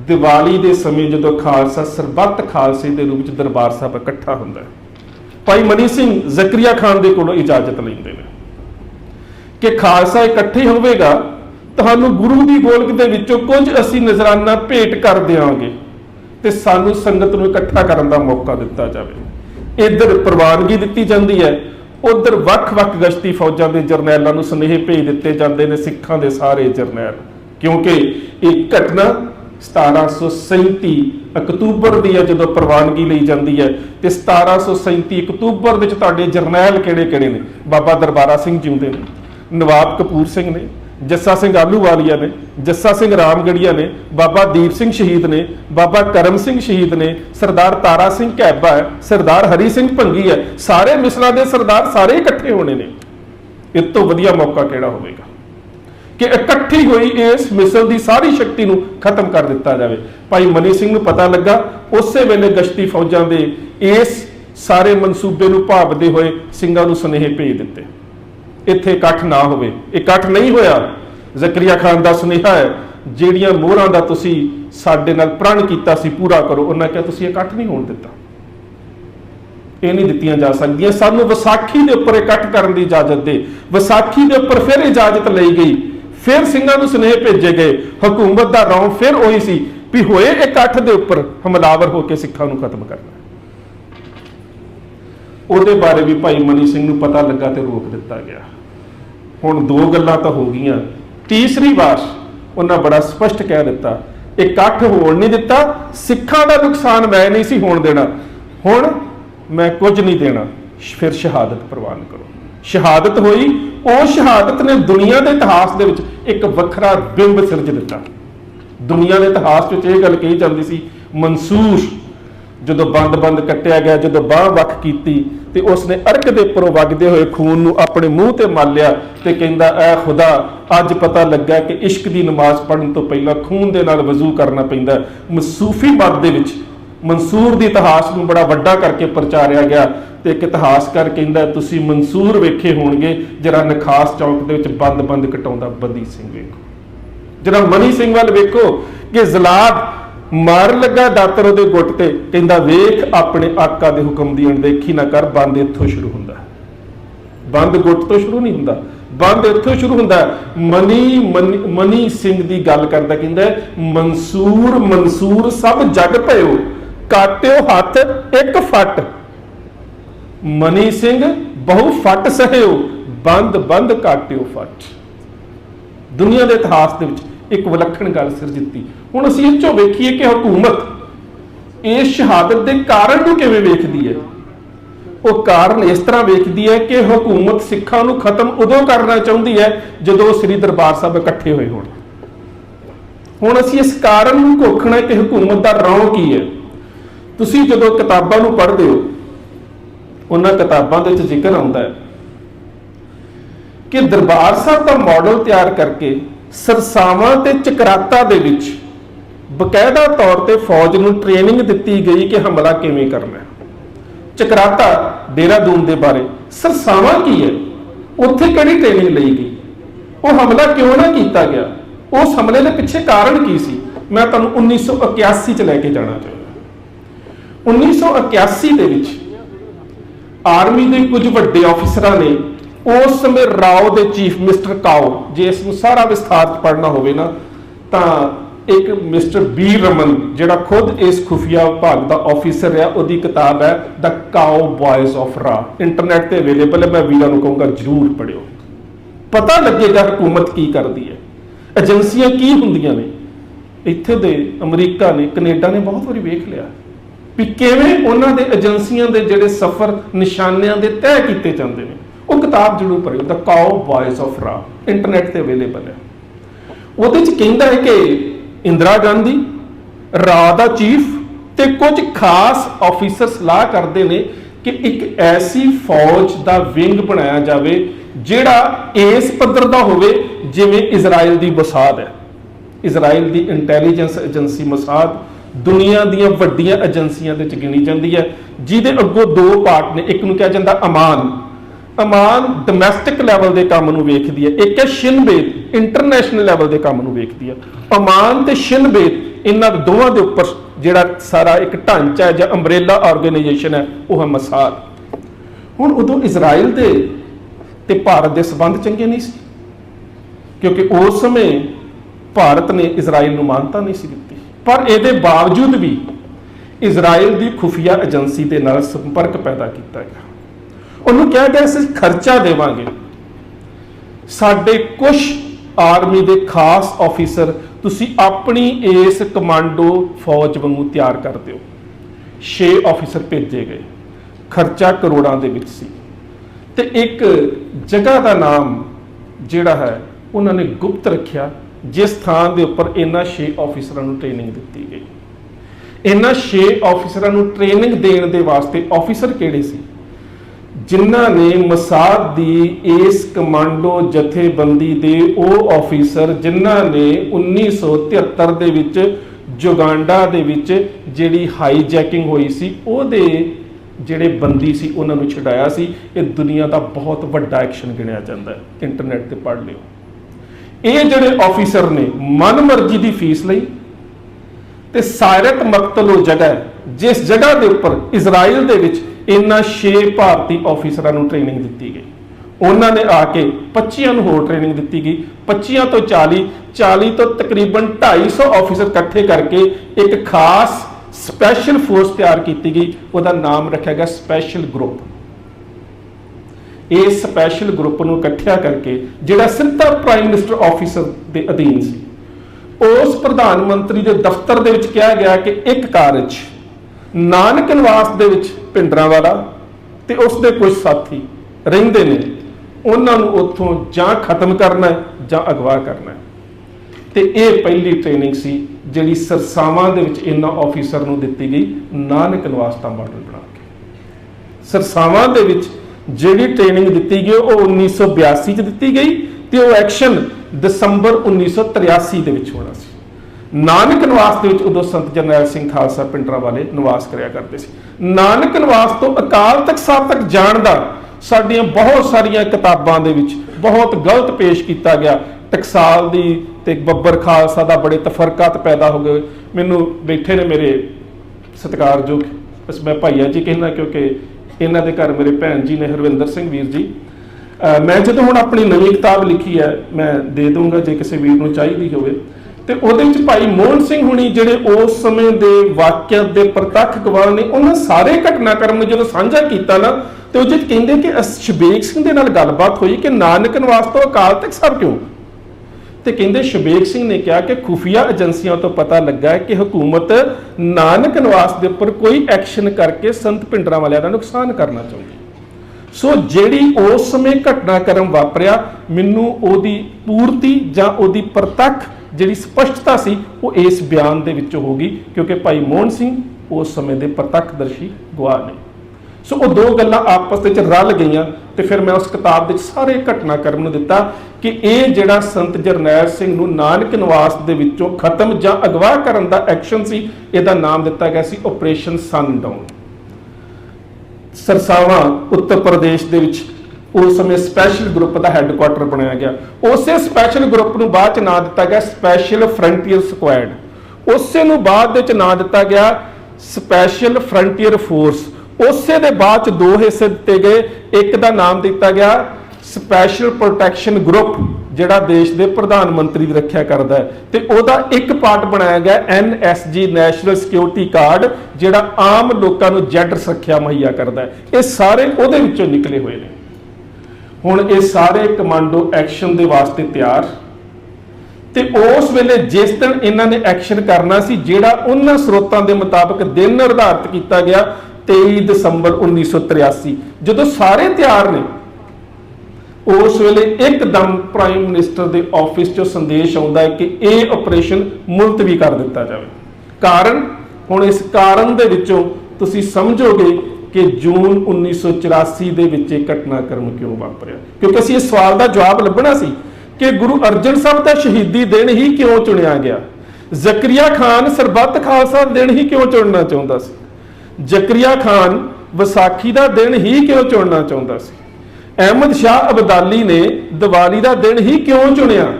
ਦੀਵਾਲੀ ਦੇ ਸਮੇਂ ਜਦੋਂ ਖਾਲਸਾ, ਸਰਬੱਤ ਖਾਲਸੇ ਦੇ ਰੂਪ ਵਿੱਚ ਦਰਬਾਰ ਸਾਹਿਬ ਇਕੱਠਾ ਹੁੰਦਾ ਹੈ, ਭਾਈ ਮਨੀ ਸਿੰਘ ਜ਼ਕਰੀਆ ਖਾਨ ਦੇ ਕੋਲੋਂ ਇਜਾਜ਼ਤ ਲੈਂਦੇ ਨੇ ਕਿ ਖਾਲਸਾ ਇਕੱਠੇ ਹੋਵੇਗਾ। ਤੁਹਾਨੂੰ ਗੁਰੂ ਦੀ ਗੋਲਕ ਦੇ ਵਿੱਚੋਂ ਕੁਝ ਅਸੀਂ ਨਜ਼ਰਾਨਾ ਭੇਟ ਕਰ ਦਿਆਂਗੇ ਤੇ ਸਾਨੂੰ ਸੰਗਤ ਨੂੰ ਇਕੱਠਾ ਕਰਨ ਦਾ ਮੌਕਾ ਦਿੱਤਾ ਜਾਵੇ। ਇੱਧਰ ਪ੍ਰਵਾਨਗੀ ਦਿੱਤੀ ਜਾਂਦੀ ਹੈ। ਉਧਰ ਵੱਖ-ਵੱਖ ਗਸ਼ਤੀ ਫੌਜਾਂ ਦੇ ਜਰਨੈਲਾਂ ਨੂੰ ਸੁਨੇਹੇ ਭੇਜ ਦਿੱਤੇ ਜਾਂਦੇ ਨੇ ਸਿੱਖਾਂ ਦੇ ਸਾਰੇ ਜਰਨੈਲ। ਕਿਉਂਕਿ ਇਹ ਘਟਨਾ 1737 ਅਕਤੂਬਰ ਦੀ ਹੈ, ਜਦੋਂ ਪ੍ਰਵਾਨਗੀ ਲਈ ਜਾਂਦੀ ਹੈ। ਤੇ 1737 ਅਕਤੂਬਰ ਵਿੱਚ ਤੁਹਾਡੇ ਜਰਨੈਲ ਕਿਹੜੇ-ਕਿਹੜੇ ਨੇ? ਬਾਬਾ ਦਰਬਾਰਾ ਸਿੰਘ ਜਿਉਂਦੇ ਨੇ, ਨਵਾਬ ਕਪੂਰ ਸਿੰਘ ਨੇ ਜੱਸਾ ਸਿੰਘ ਆਲੂਵਾਲੀਆ ਨੇ, ਜੱਸਾ ਸਿੰਘ ਰਾਮਗੜੀਆ ਨੇ, ਬਾਬਾ ਦੀਪ ਸਿੰਘ ਸ਼ਹੀਦ ਨੇ, ਬਾਬਾ ਕਰਮ ਸਿੰਘ ਸ਼ਹੀਦ ਨੇ, ਸਰਦਾਰ ਤਾਰਾ ਸਿੰਘ ਕੈਬਾ ਹੈ, ਸਰਦਾਰ ਹਰੀ ਸਿੰਘ ਭੰਗੀ ਹੈ, ਸਾਰੇ ਮਿਸਲਾਂ ਦੇ ਸਰਦਾਰ ਸਾਰੇ ਇਕੱਠੇ ਹੋਣੇ ਨੇ। ਇਹ ਤੋਂ ਵਧੀਆ ਮੌਕਾ ਕਿਹੜਾ ਹੋਵੇਗਾ? ਕਿ ਇਕੱਠੀ ਹੋਈ ਇਸ ਮਿਸਲ ਦੀ ਸਾਰੀ ਸ਼ਕਤੀ ਨੂੰ ਖਤਮ ਕਰ ਦਿੱਤਾ ਜਾਵੇ। ਭਾਈ ਮਨੀ ਸਿੰਘ ਨੂੰ ਪਤਾ ਲੱਗਾ, ਉਸੇ ਵੇਲੇ ਗਸ਼ਤੀ ਫੌਜਾਂ ਦੇ ਇਸ ਸਾਰੇ ਮਨਸੂਬੇ ਨੂੰ ਭਾਵਦੇ ਹੋਏ ਸਿੰਘਾਂ ਨੂੰ ਸੁਨੇਹੇ ਭੇਜ ਦਿੱਤੇ। ਇੱਥੇ ਇਕੱਠ ਨਾ ਹੋਵੇ। ਇਕੱਠ ਨਹੀਂ ਹੋਇਆ, ਜ਼ਕਰੀਆ ਖਾਨ ਦਾ ਸੁਨੇਹਾ ਹੈ, ਜਿਹੜੀਆਂ ਮੋਹਰਾਂ ਦਾ ਤੁਸੀਂ ਸਾਡੇ ਨਾਲ ਪ੍ਰਣ ਕੀਤਾ ਸੀ ਪੂਰਾ ਕਰੋ, ਉਹਨਾਂ ਕਿਹਾ ਤੁਸੀਂ ਇਕੱਠ ਨਹੀਂ ਹੋਣ ਦਿੱਤਾ। ਇਹ ਨਹੀਂ ਦਿੱਤੀਆਂ ਜਾ ਸਕਦੀਆਂ। ਸਾਨੂੰ ਵਿਸਾਖੀ ਦੇ ਉੱਪਰ ਇਕੱਠ ਕਰਨ ਦੀ ਇਜਾਜ਼ਤ ਦੇ। ਵਿਸਾਖੀ ਦੇ ਉੱਪਰ ਫਿਰ ਇਜਾਜ਼ਤ ਲਈ ਗਈ। ਫਿਰ ਸਿੰਘਾਂ ਨੂੰ ਸੁਨੇਹੇ ਭੇਜੇ ਗਏ। ਹਕੂਮਤ ਦਾ ਰੌਂ ਫਿਰ ਉਹੀ ਸੀ ਵੀ ਹੋਏ ਇਕੱਠ ਦੇ ਉੱਪਰ ਹਮਲਾਵਰ ਹੋ ਕੇ ਸਿੱਖਾਂ ਨੂੰ ਖਤਮ ਕਰਨਾ। ਉਹਦੇ ਬਾਰੇ ਵੀ ਭਾਈ ਮਨੀ ਸਿੰਘ ਨੂੰ ਪਤਾ ਲੱਗਾ ਤੇ ਰੋਕ ਦਿੱਤਾ ਗਿਆ। ਹੁਣ ਦੋ ਗੱਲਾਂ ਤਾਂ ਹੋ ਗਈਆਂ। ਤੀਸਰੀ ਵਾਰ ਉਹਨਾਂ ਬੜਾ ਸਪਸ਼ਟ ਕਹਿ ਦਿੱਤਾ ਇਕੱਠ ਹੋਣ ਨਹੀਂ ਦਿੱਤਾ, ਸਿੱਖਾਂ ਦਾ ਨੁਕਸਾਨ ਮੈਂ ਨਹੀਂ ਸੀ ਹੋਣ ਦੇਣਾ। ਹੁਣ ਮੈਂ ਕੁਝ ਨਹੀਂ ਦੇਣਾ। ਫਿਰ ਸ਼ਹਾਦਤ ਪ੍ਰਵਾਨ ਕਰੋ। ਸ਼ਹਾਦਤ ਹੋਈ, ਉਹ ਸ਼ਹਾਦਤ ਨੇ ਦੁਨੀਆ ਦੇ ਇਤਿਹਾਸ ਦੇ ਵਿੱਚ ਇੱਕ ਵੱਖਰਾ ਬਿੰਬ ਸਿਰਜ ਦਿੱਤਾ। ਦੁਨੀਆ ਦੇ ਇਤਿਹਾਸ ਵਿੱਚ ਇਹ ਗੱਲ ਕਹੀ ਜਾਂਦੀ ਸੀ ਮਨਸੂਰ ਜਦੋਂ ਬੰਦ-ਬੰਦ ਕੱਟਿਆ ਗਿਆ, ਜਦੋਂ ਬਾਹ ਵੱਖ ਕੀਤੀ ਤੇ ਉਸਨੇ ਅਰਕ ਦੇ ਉੱਪਰੋਂ ਵਗਦੇ ਹੋਏ ਖੂਨ ਨੂੰ ਆਪਣੇ ਮੂੰਹ ਤੇ ਮਲ ਲਿਆ ਤੇ ਕਹਿੰਦਾ, ਐ ਖੁਦਾ, ਅੱਜ ਪਤਾ ਲੱਗਾ ਕਿ ਇਸ਼ਕ ਦੀ ਨਮਾਜ਼ ਪੜ੍ਹਨ ਤੋਂ ਪਹਿਲਾਂ ਖੂਨ ਦੇ ਨਾਲ ਵਜ਼ੂ ਕਰਨਾ ਪੈਂਦਾ ਮਸੂਫੀ ਮਤ ਦੇ ਵਿੱਚ ਮਨਸੂਰ ਦੀ ਇਤਿਹਾਸ ਨੂੰ ਬੜਾ ਵੱਡਾ ਕਰਕੇ ਪ੍ਰਚਾਰਿਆ ਗਿਆ ਤੇ ਇੱਕ ਇਤਿਹਾਸਕਾਰ ਕਹਿੰਦਾ, ਤੁਸੀਂ ਮਨਸੂਰ ਵੇਖੇ ਹੋਣਗੇ ਜਿਹੜਾ ਨਖਾਸ ਚੌਕ ਦੇ ਵਿੱਚ ਬੰਦ-ਬੰਦ ਕਟਾਉਂਦਾ ਬੰਦੀ ਸਿੰਘ ਵੇਖੋ। ਜਿਹੜਾ ਮਨੀ ਸਿੰਘ ਵੱਲ ਵੇਖੋ ਕਿ ਜ਼ਲਾਦ ਮਾਰ ਲੱਗਾ ਦਾਤਰ ਉਹਦੇ ਗੁੱਟ ਤੇ, ਕਹਿੰਦਾ, ਵੇਖ, ਆਪਣੇ ਆਕਾ ਦੇ ਹੁਕਮ ਦੀ ਅਣਦੇਖੀ ਨਾ ਕਰ, ਬੰਦ ਇੱਥੋਂ ਸ਼ੁਰੂ ਹੁੰਦਾ। ਬੰਦ ਗੁੱਟ ਤੋਂ ਸ਼ੁਰੂ ਨਹੀਂ ਹੁੰਦਾ। ਬੰਦ ਇੱਥੋਂ ਸ਼ੁਰੂ ਹੁੰਦਾ। ਮਨੀ, ਮਨੀ- ਸਿੰਘ ਦੀ ਗੱਲ ਕਰਦਾ, ਕਹਿੰਦਾ, ਮਨਸੂਰ ਮਨਸੂਰ ਸਭ ਜਗ ਭਇਓ, ਕਾਟਿਓ ਹੱਥ ਇੱਕ ਫੱਟ। ਮਨੀ ਸਿੰਘ, ਬਹੁ ਫੱਟ ਸਹਿਓ, ਬੰਦ ਬੰਦ ਕਾਟਿਓ ਫੱਟ। ਦੁਨੀਆ ਦੇ ਇਤਿਹਾਸ ਦੇ ਵਿੱਚ ਇੱਕ ਵਿਲੱਖਣ ਗੱਲ ਸਿਰਜਿੱਤੀ ਹੁਣ ਅਸੀਂ ਇਹ ਚੋਂ ਵੇਖੀਏ ਕਿ ਹਕੂਮਤ ਇਸ ਸ਼ਹਾਦਤ ਦੇ ਕਾਰਨ ਨੂੰ ਕਿਵੇਂ ਵੇਖਦੀ ਹੈ। ਉਹ ਕਾਰਨ ਇਸ ਤਰ੍ਹਾਂ ਵੇਖਦੀ ਹੈ ਕਿ ਹਕੂਮਤ ਸਿੱਖਾਂ ਨੂੰ ਖਤਮ ਉਦੋਂ ਕਰਨਾ ਚਾਹੁੰਦੀ ਹੈ ਜਦੋਂ ਸ੍ਰੀ ਦਰਬਾਰ ਸਾਹਿਬ ਇਕੱਠੇ ਹੋਏ ਹੋਣ। ਹੁਣ ਅਸੀਂ ਇਸ ਕਾਰਨ ਨੂੰ ਘੋਖਣਾ ਕਿ ਹਕੂਮਤ ਦਾ ਰੌਂ ਕੀ ਹੈ। ਤੁਸੀਂ ਜਦੋਂ ਕਿਤਾਬਾਂ ਨੂੰ ਪੜ੍ਹਦੇ ਹੋ, ਉਹਨਾਂ ਕਿਤਾਬਾਂ ਦੇ ਵਿੱਚ ਜ਼ਿਕਰ ਆਉਂਦਾ ਹੈ ਕਿ ਦਰਬਾਰ ਸਾਹਿਬ ਦਾ ਮਾਡਲ ਤਿਆਰ ਕਰਕੇ ਸਰਸਾਵਾਂ ਤੇ ਚਕਰਾਤਾ ਦੇ ਵਿੱਚ ਬਕਾਇਦਾ ਤੌਰ ਤੇ ਫੌਜ ਨੂੰ ਟ੍ਰੇਨਿੰਗ ਦਿੱਤੀ ਗਈ ਕਿ ਹਮਲਾ ਕਿਵੇਂ ਕਰਨਾ ਹੈ। ਚਕਰਾਤਾ ਦੇਹਰਾਦੂਨ ਦੇ ਬਾਰੇ, ਸਰਸਾਵਾਂ ਕੀ ਹੈ? ਉੱਥੇ ਕਿਹੜੀ ਟ੍ਰੇਨਿੰਗ ਲਈ ਗਈ? ਉਹ ਹਮਲਾ ਕਿਉਂ ਨਾ ਕੀਤਾ ਗਿਆ? ਉਸ ਹਮਲੇ ਦੇ ਪਿੱਛੇ ਕਾਰਨ ਕੀ ਸੀ? ਮੈਂ ਤੁਹਾਨੂੰ 1981 ਚ ਲੈ ਕੇ ਜਾਣਾ ਚਾਹੁੰਦਾ 1981 ਦੇ ਵਿੱਚ ਆਰਮੀ ਦੇ ਕੁਝ ਵੱਡੇ ਅਫਸਰਾਂ ਨੇ ਉਸ ਸਮੇਂ ਰਾਓ ਦੇ ਚੀਫ ਮਿਸਟਰ ਕਾਓ, ਜੇ ਇਸ ਨੂੰ ਸਾਰਾ ਵਿਸਥਾਰ ਚ ਪੜਨਾ ਹੋਵੇ ਨਾ, ਤਾਂ ਇੱਕ ਮਿਸਟਰ ਬੀ ਰਮਨ, ਜਿਹੜਾ ਖੁਦ ਇਸ ਖੁਫੀਆ ਵਿਭਾਗ ਦਾ ਆਫੀਸਰ ਹੈ ਉਹਦੀ ਕਿਤਾਬ ਹੈ ਦ ਕਾਓ ਬॉयਜ਼ ਆਫ ਰਾ ਇੰਟਰਨੈਟ ਤੇ ਅਵੇਲੇਬਲ ਹੈ, ਮੈਂ ਵੀਰਾਂ ਨੂੰ ਕਹੂੰਗਾ ਜਰੂਰ ਪੜਿਓ ਪਤਾ ਲੱਗੇਗਾ ਹਕੂਮਤ ਕੀ ਕਰਦੀ ਹੈ। ਏਜੰਸੀਆਂ ਕੀ ਹੁੰਦੀਆਂ ਨੇ? ਇੱਥੇ ਦੇ ਅਮਰੀਕਾ ਨੇ, ਕੈਨੇਡਾ ਨੇ ਬਹੁਤ ਵਾਰੀ ਵੇਖ ਲਿਆ ਵੀ ਕਿਵੇਂ ਉਹਨਾਂ ਦੇ ਏਜੰਸੀਆਂ ਦੇ ਜਿਹੜੇ ਸਫ਼ਰ ਨਿਸ਼ਾਨਿਆਂ ਦੇ ਤੈਅ ਕੀਤੇ ਜਾਂਦੇ ਨੇ। ਉਹ ਕਿਤਾਬ ਜ਼ਰੂਰ ਪੜ੍ਹਿਓ ਦ ਕਾਓ ਬॉयਜ਼ ਆਫ ਰਾ ਇੰਟਰਨੈਟ ਤੇ ਅਵੇਲੇਬਲ ਹੈ। ਉਹਦੇ ਚ ਕਹਿੰਦਾ ਹੈ ਕਿ ਇੰਦਰਾ ਗਾਂਧੀ ਰਾ ਦਾ ਚੀਫ ਤੇ ਕੁਝ ਖਾਸ ਆਫੀਸਰ ਸਲਾਹ ਕਰਦੇ ਨੇ ਕਿ ਇੱਕ ਐਸੀ ਫੌਜ ਦਾ ਵਿੰਗ ਬਣਾਇਆ ਜਾਵੇ, ਜਿਹੜਾ ਇਸ ਪੱਧਰ ਦਾ ਹੋਵੇ ਜਿਵੇਂ ਇਜ਼ਰਾਈਲ ਦੀ ਮਸਾਦ ਹੈ। ਇਜ਼ਰਾਈਲ ਦੀ ਇੰਟੈਲੀਜੈਂਸ ਏਜੰਸੀ ਮਸਾਦ ਦੁਨੀਆ ਦੀਆਂ ਵੱਡੀਆਂ ਏਜੰਸੀਆਂ ਦੇ ਵਿੱਚ ਗਿਣੀ ਜਾਂਦੀ ਹੈ, ਜਿਹਦੇ ਅੱਗੋਂ ਦੋ ਪਾਰਟ ਨੇ, ਇੱਕ ਨੂੰ ਕਿਹਾ ਜਾਂਦਾ ਅਮਾਨ। ਅਮਾਨ ਡੋਮੈਸਟਿਕ ਲੈਵਲ ਦੇ ਕੰਮ ਨੂੰ ਵੇਖਦੀ ਹੈ, ਇੱਕ ਹੈ ਸ਼ਿਨਬੇਦ ਇੰਟਰਨੈਸ਼ਨਲ ਲੈਵਲ ਦੇ ਕੰਮ ਨੂੰ ਵੇਖਦੀ ਹੈ। ਅਮਾਨ ਤੇ ਸ਼ਿਨਬੇਦ ਇਹਨਾਂ ਦੋਵਾਂ ਦੇ ਉੱਪਰ ਜਿਹੜਾ ਸਾਰਾ ਇੱਕ ਢਾਂਚਾ ਹੈ ਜਾਂ ਅੰਬ੍ਰੇਲਾ ਆਰਗੇਨਾਈਜੇਸ਼ਨ ਹੈ, ਉਹ ਹੈ ਮਸਾਲ ਹੁਣ ਉਦੋਂ ਇਜ਼ਰਾਈਲ ਦੇ ਤੇ ਭਾਰਤ ਦੇ ਸਬੰਧ ਚੰਗੇ ਨਹੀਂ ਸੀ, ਕਿਉਂਕਿ ਉਸ ਸਮੇਂ ਭਾਰਤ ਨੇ ਇਜ਼ਰਾਈਲ ਨੂੰ ਮਾਨਤਾ ਨਹੀਂ ਸੀ ਦਿੱਤੀ। ਪਰ ਇਹਦੇ ਬਾਵਜੂਦ ਵੀ ਇਜ਼ਰਾਈਲ ਦੀ ਖੁਫੀਆ ਏਜੰਸੀ ਦੇ ਨਾਲ ਸੰਪਰਕ ਪੈਦਾ ਕੀਤਾ ਗਿਆ। ਉਹਨੂੰ ਕਿਹਾ ਗਿਆ ਅਸੀਂ ਖਰਚਾ ਦੇਵਾਂਗੇ। ਸਾਡੇ ਕੁਝ ਆਰਮੀ ਦੇ ਖਾਸ ਆਫੀਸਰ ਤੁਸੀਂ ਆਪਣੀ ਇਸ ਕਮਾਂਡੋ ਫੌਜ ਵਾਂਗੂ ਤਿਆਰ ਕਰ ਦਿਓ 6 ਆਫੀਸਰ ਭੇਜੇ ਗਏ। ਖਰਚਾ ਕਰੋੜਾਂ ਦੇ ਵਿੱਚ ਸੀ। ਤੇ ਇੱਕ ਜਗ੍ਹਾ ਦਾ ਨਾਮ ਜਿਹੜਾ ਹੈ, ਉਹਨਾਂ ਨੇ ਗੁਪਤ ਰੱਖਿਆ, ਜਿਸ ਥਾਂ ਦੇ ਉੱਪਰ ਇਹਨਾਂ 6 ਆਫੀਸਰਾਂ ਨੂੰ ਟ੍ਰੇਨਿੰਗ ਦਿੱਤੀ ਗਈ। ਇਹਨਾਂ 6 ਆਫੀਸਰਾਂ ਨੂੰ ਟ੍ਰੇਨਿੰਗ ਦੇਣ ਦੇ ਵਾਸਤੇ ਆਫੀਸਰ ਕਿਹੜੇ ਸੀ? ਜਿਨ੍ਹਾਂ ਨੇ ਮਸਾਦ ਦੀ ਇਸ ਕਮਾਂਡੋ ਜਥੇਬੰਦੀ ਦੇ ਉਹ ਆਫੀਸਰ ਜਿਨ੍ਹਾਂ ਨੇ 1973 ਦੇ ਵਿੱਚ ਜੁਗਾਂਡਾ ਦੇ ਵਿੱਚ ਜਿਹੜੀ ਹਾਈਜੈਕਿੰਗ ਹੋਈ ਸੀ, ਉਹਦੇ ਜਿਹੜੇ ਬੰਦੀ ਸੀ, ਉਹਨਾਂ ਨੂੰ ਛਡਾਇਆ ਸੀ। ਇਹ ਦੁਨੀਆ ਦਾ ਬਹੁਤ ਵੱਡਾ ਐਕਸ਼ਨ ਗਿਣਿਆ ਜਾਂਦਾ ਹੈ। ਇੰਟਰਨੈਟ ਤੇ ਪੜ੍ਹ ਲਿਓ। ਇਹ ਜਿਹੜੇ ਆਫੀਸਰ ਨੇ, ਮਨਮਰਜ਼ੀ ਦੀ ਫੀਸ ਲਈ ਤੇ ਸਾਇਰਤ ਮਕਤਲ ਉਹ ਜਗ੍ਹਾ ਜਿਸ ਜਗ੍ਹਾ ਦੇ ਉੱਪਰ ਇਜ਼ਰਾਈਲ ਦੇ ਵਿੱਚ ਇਹਨਾਂ 6 ਭਾਰਤੀ ਆਫੀਸਰਾਂ ਨੂੰ ਟ੍ਰੇਨਿੰਗ ਦਿੱਤੀ ਗਈ। ਉਹਨਾਂ ਨੇ ਆ ਕੇ 25 ਨੂੰ ਹੋਰ ਟ੍ਰੇਨਿੰਗ ਦਿੱਤੀ ਗਈ। 25 ਤੋਂ 40 40 ਤੋਂ ਤਕਰੀਬਨ 250 ਆਫੀਸਰ ਇਕੱਠੇ ਕਰਕੇ ਇੱਕ ਖਾਸ ਸਪੈਸ਼ਲ ਫੋਰਸ ਤਿਆਰ ਕੀਤੀ ਗਈ। ਉਹਦਾ ਨਾਮ ਰੱਖਿਆ ਗਿਆ ਸਪੈਸ਼ਲ ਗਰੁੱਪ ਇਹ ਸਪੈਸ਼ਲ ਗਰੁੱਪ ਨੂੰ ਇਕੱਠਿਆ ਕਰਕੇ ਜਿਹੜਾ ਸਿੱਧਾ ਪ੍ਰਾਈਮ ਮਿਨਿਸਟਰ ਆਫੀਸਰ ਦੇ ਅਧੀਨ ਸੀ, ਉਸ ਪ੍ਰਧਾਨ ਮੰਤਰੀ ਦੇ ਦਫ਼ਤਰ ਦੇ ਵਿੱਚ ਕਿਹਾ ਗਿਆ ਕਿ ਇੱਕ ਕਾਰਜ ਨਾਨਕ ਨਿਵਾਸ ਦੇ ਵਿੱਚ ਭਿੰਡਰਾਂ ਵਾਲਾ ਤੇ ਉਸ ਦੇ ਕੁਝ ਸਾਥੀ ਰਹਿੰਦੇ ਨੇ। ਉਹਨਾਂ ਨੂੰ ਉੱਥੋਂ ਜਾਂ ਖਤਮ ਕਰਨਾ ਹੈ ਜਾਂ ਅਗਵਾ ਕਰਨਾ ਹੈ। ਤੇ ਇਹ ਪਹਿਲੀ ਟ੍ਰੇਨਿੰਗ ਸੀ ਜਿਹੜੀ ਸਰਸਾਵਾਂ ਦੇ ਵਿੱਚ ਇਹਨਾਂ ਆਫੀਸਰ ਨੂੰ ਦਿੱਤੀ ਗਈ, ਨਾਨਕ ਨਿਵਾਸ ਦਾ ਮਾਡਲ ਬਣਾ ਕੇ। ਸਰਸਾਵਾਂ ਦੇ ਵਿੱਚ ਜਿਹੜੀ ਟ੍ਰੇਨਿੰਗ ਦਿੱਤੀ ਗਈ, ਉਹ 1982 ਚ ਦਿੱਤੀ ਗਈ ਤੇ ਉਹ ਐਕਸ਼ਨ ਦਸੰਬਰ 1983 ਦੇ ਵਿੱਚ ਹੋਣਾ ਸੀ। ਨਾਨਕ ਨਿਵਾਸ ਦੇ ਵਿੱਚ ਉਦੋਂ ਸੰਤ ਜਰਨੈਲ ਸਿੰਘ ਖਾਲਸਾ ਪਿੰਡਰਾਂ ਵਾਲੇ ਨਿਵਾਸ ਕਰਿਆ ਕਰਦੇ ਸੀ। ਨਾਨਕ ਨਿਵਾਸ ਤੋਂ ਅਕਾਲ ਤਖਤ ਸਾਹਿਬ ਤੱਕ ਜਾਣ ਦਾ ਸਾਡੀਆਂ ਬਹੁਤ ਸਾਰੀਆਂ ਕਿਤਾਬਾਂ ਦੇ ਵਿੱਚ ਬਹੁਤ ਗਲਤ ਪੇਸ਼ ਕੀਤਾ ਗਿਆ। ਟਕਸਾਲ ਦੀ ਤੇ ਬੱਬਰ ਖਾਲਸਾ ਦਾ ਬੜੇ ਤਫਰਕਾਤ ਪੈਦਾ ਹੋ ਗਏ। ਮੈਨੂੰ ਬੈਠੇ ਨੇ ਮੇਰੇ ਸਤਿਕਾਰਯੋਗ ਬਸ ਮੈਂ ਭਾਈਆ ਜੀ ਕਹਿਣਾ ਕਿਉਂਕਿ ਇਹਨਾਂ ਦੇ ਘਰ ਮੇਰੇ ਭੈਣ ਜੀ ਨੇ ਹਰਵਿੰਦਰ ਸਿੰਘ ਵੀਰ ਜੀ। ਮੈਂ ਜਦੋਂ ਹੁਣ ਆਪਣੀ ਨਵੀਂ ਕਿਤਾਬ ਲਿਖੀ ਹੈ, ਮੈਂ ਦੇ ਦੂੰਗਾ ਜੇ ਕਿਸੇ ਵੀਰ ਨੂੰ ਚਾਹੀਦੀ ਹੋਵੇ। ਤੇ ਉਹਦੇ ਵਿੱਚ ਭਾਈ ਮੋਹਨ ਸਿੰਘ ਹੁਣੀ ਜਿਹੜੇ ਉਸ ਸਮੇਂ ਦੇ ਵਾਕਿਆ ਦੇ ਪ੍ਰਤੱਖ ਗਵਾਹ ਨੇ, ਉਹਨਾਂ ਸਾਰੇ ਘਟਨਾਕ੍ਰਮ ਨੂੰ ਜਦੋਂ ਸਾਂਝਾ ਕੀਤਾ ਨਾ, ਤੇ ਉਹ ਜਿਹ ਕਹਿੰਦੇ ਕਿ ਅਸ- ਸ਼ਬੀਕ ਸਿੰਘ ਦੇ ਨਾਲ ਗੱਲਬਾਤ ਹੋਈ ਕਿ ਨਾਨਕ ਨਿਵਾਸ ਤੋਂ ਅਕਾਲ ਤਖਤ ਸਾਹਿਬ ਕਿਉਂ? ਤੇ ਕਹਿੰਦੇ ਸ਼ਬੀਕ ਸਿੰਘ ਨੇ ਕਿਹਾ ਕਿ ਖੁਫੀਆ ਏਜੰਸੀਆਂ ਤੋਂ ਪਤਾ ਲੱਗਾ ਕਿ ਹਕੂਮਤ ਨਾਨਕ ਨਿਵਾਸ ਦੇ ਉੱਪਰ ਕੋਈ ਐਕਸ਼ਨ ਕਰਕੇ ਸੰਤ ਪਿੰਡਰਾਂ ਵਾਲਿਆਂ ਦਾ ਨੁਕਸਾਨ ਕਰਨਾ ਚਾਹੁੰਦੀ ਸੋ ਜਿਹੜੀ ਉਸ ਸਮੇਂ ਘਟਨਾਕ੍ਰਮ ਵਾਪਰਿਆ, ਮੈਨੂੰ ਉਹਦੀ ਪੂਰਤੀ ਜਾਂ ਉਹਦੀ ਪ੍ਰਤੱਖ ਜਿਹੜੀ ਸਪਸ਼ਟਤਾ ਸੀ, ਉਹ ਇਸ ਬਿਆਨ ਦੇ ਵਿੱਚੋਂ ਗਈ, ਕਿਉਂਕਿ ਭਾਈ ਮੋਹਨ ਸਿੰਘ ਉਸ ਸਮੇਂ ਦੇ ਪ੍ਰਤੱਖਦਰਸ਼ੀ ਗਵਾਹ ਨੇ। ਸੋ ਉਹ ਦੋ ਗੱਲਾਂ ਆਪਸ ਦੇ ਵਿੱਚ ਰਲ ਗਈਆਂ ਤੇ ਫਿਰ ਮੈਂ ਉਸ ਕਿਤਾਬ ਵਿੱਚ ਸਾਰੇ ਘਟਨਾਕ੍ਰਮ ਨੂੰ ਦਿੱਤਾ ਕਿ ਇਹ ਜਿਹੜਾ ਸੰਤ ਜਰਨੈਲ ਸਿੰਘ ਨੂੰ ਨਾਨਕ ਨਿਵਾਸ ਦੇ ਵਿੱਚੋਂ ਖਤਮ ਜਾਂ ਅਗਵਾ ਕਰਨ ਦਾ ਐਕਸ਼ਨ ਸੀ, ਇਹਦਾ ਨਾਮ ਦਿੱਤਾ ਗਿਆ ਸੀ ਆਪਰੇਸ਼ਨ ਸਨਡਾਊਨ ਸਰਸਾਵਾ ਉੱਤਰ ਪ੍ਰਦੇਸ਼ ਦੇ ਵਿੱਚ ਉਸ ਸਮੇਂ ਸਪੈਸ਼ਲ ਗਰੁੱਪ ਦਾ ਹੈੱਡਕੁਆਟਰ ਬਣਾਇਆ ਗਿਆ। ਉਸੇ ਸਪੈਸ਼ਲ ਗਰੁੱਪ ਨੂੰ ਬਾਅਦ ਚ ਨਾਂ ਦਿੱਤਾ ਗਿਆ ਸਪੈਸ਼ਲ ਫਰੰਟੀਅਰ ਸਕੁਐਡ ਉਸੇ ਨੂੰ ਬਾਅਦ ਦੇ ਵਿੱਚ ਨਾਂ ਦਿੱਤਾ ਗਿਆ ਸਪੈਸ਼ਲ ਫਰੰਟੀਅਰ ਫੋਰਸ ਉਸੇ ਦੇ ਬਾਅਦ ਚ ਦੋ ਹਿੱਸੇ ਦਿੱਤੇ ਗਏ। ਇੱਕ ਦਾ ਨਾਮ ਦਿੱਤਾ ਗਿਆ ਸਪੈਸ਼ਲ ਪ੍ਰੋਟੈਕਸ਼ਨ ਗਰੁੱਪ ਜਿਹੜਾ ਦੇਸ਼ ਦੇ ਪ੍ਰਧਾਨ ਮੰਤਰੀ ਦੀ ਰੱਖਿਆ ਕਰਦਾ ਹੈ। ਤੇ ਉਹਦਾ ਇੱਕ ਪਾਰਟ ਬਣਾਇਆ ਗਿਆ NSG ਨੈਸ਼ਨਲ ਸਿਕਿਉਰਿਟੀ ਕਾਰਡ ਜਿਹੜਾ ਆਮ ਲੋਕਾਂ ਨੂੰ ਜੈਡ ਸੁਰੱਖਿਆ ਮੁਹੱਈਆ ਕਰਦਾ ਹੈ। ਇਹ ਸਾਰੇ ਉਹਦੇ ਵਿੱਚੋਂ ਨਿਕਲੇ ਹੋਏ ਨੇ। ਹੁਣ ਇਹ ਸਾਰੇ ਕਮਾਂਡੋ ਐਕਸ਼ਨ ਦੇ ਵਾਸਤੇ ਤਿਆਰ। ਤੇ ਉਸ ਵੇਲੇ ਜਿਸ ਦਿਨ ਇਹਨਾਂ ਨੇ ਐਕਸ਼ਨ ਕਰਨਾ ਸੀ, ਜਿਹੜਾ ਉਹਨਾਂ ਸਰੋਤਾਂ ਦੇ ਮੁਤਾਬਕ ਦਿਨ ਨਿਰਧਾਰਤ ਕੀਤਾ ਗਿਆ 23 ਦਸੰਬਰ 1983 ਜਦੋਂ ਸਾਰੇ ਤਿਆਰ ਨੇ ਉਸ ਵੇਲੇ ਇੱਕਦਮ ਪ੍ਰਾਈਮ ਮਿਨਿਸਟਰ ਦੇ ਆਫਿਸ ਚੋਂ ਸੰਦੇਸ਼ ਆਉਂਦਾ ਹੈ ਕਿ ਇਹ ਆਪਰੇਸ਼ਨ ਮੁਲਤਵੀ ਕਰ ਦਿੱਤਾ ਜਾਵੇ। ਕਾਰਨ, ਹੁਣ ਇਸ ਕਾਰਨ ਦੇ ਵਿੱਚੋਂ ਤੁਸੀਂ ਸਮਝੋਗੇ ਕਿ ਜੂਨ 1984 ਦੇ ਵਿੱਚ ਇਹ ਘਟਨਾਕ੍ਰਮ ਕਿਉਂ ਵਾਪਰਿਆ? ਕਿਉਂਕਿ ਅਸੀਂ ਇਸ ਸਵਾਲ ਦਾ ਜਵਾਬ ਲੱਭਣਾ ਸੀ ਕਿ ਗੁਰੂ ਅਰਜਨ ਸਾਹਿਬ ਦਾ ਸ਼ਹੀਦੀ ਦਿਨ ਹੀ ਕਿਉਂ ਚੁਣਿਆ ਗਿਆ? ਜ਼ਕਰੀਆ ਖਾਨ ਸਰਬੱਤ ਖਾਲਸਾ ਦਿਨ ਹੀ ਕਿਉਂ ਚੁਣਨਾ ਚਾਹੁੰਦਾ ਸੀ? ਜ਼ਕਰੀਆ ਖਾਨ ਵਿਸਾਖੀ ਦਾ ਦਿਨ ਹੀ ਕਿਉਂ ਚੁਣਨਾ ਚਾਹੁੰਦਾ ਸੀ? ਅਹਿਮਦ ਸ਼ਾਹ ਅਬਦਾਲੀ ਨੇ ਦੀਵਾਲੀ ਦਾ ਦਿਨ ਹੀ ਕਿਉਂ ਚੁਣਿਆ?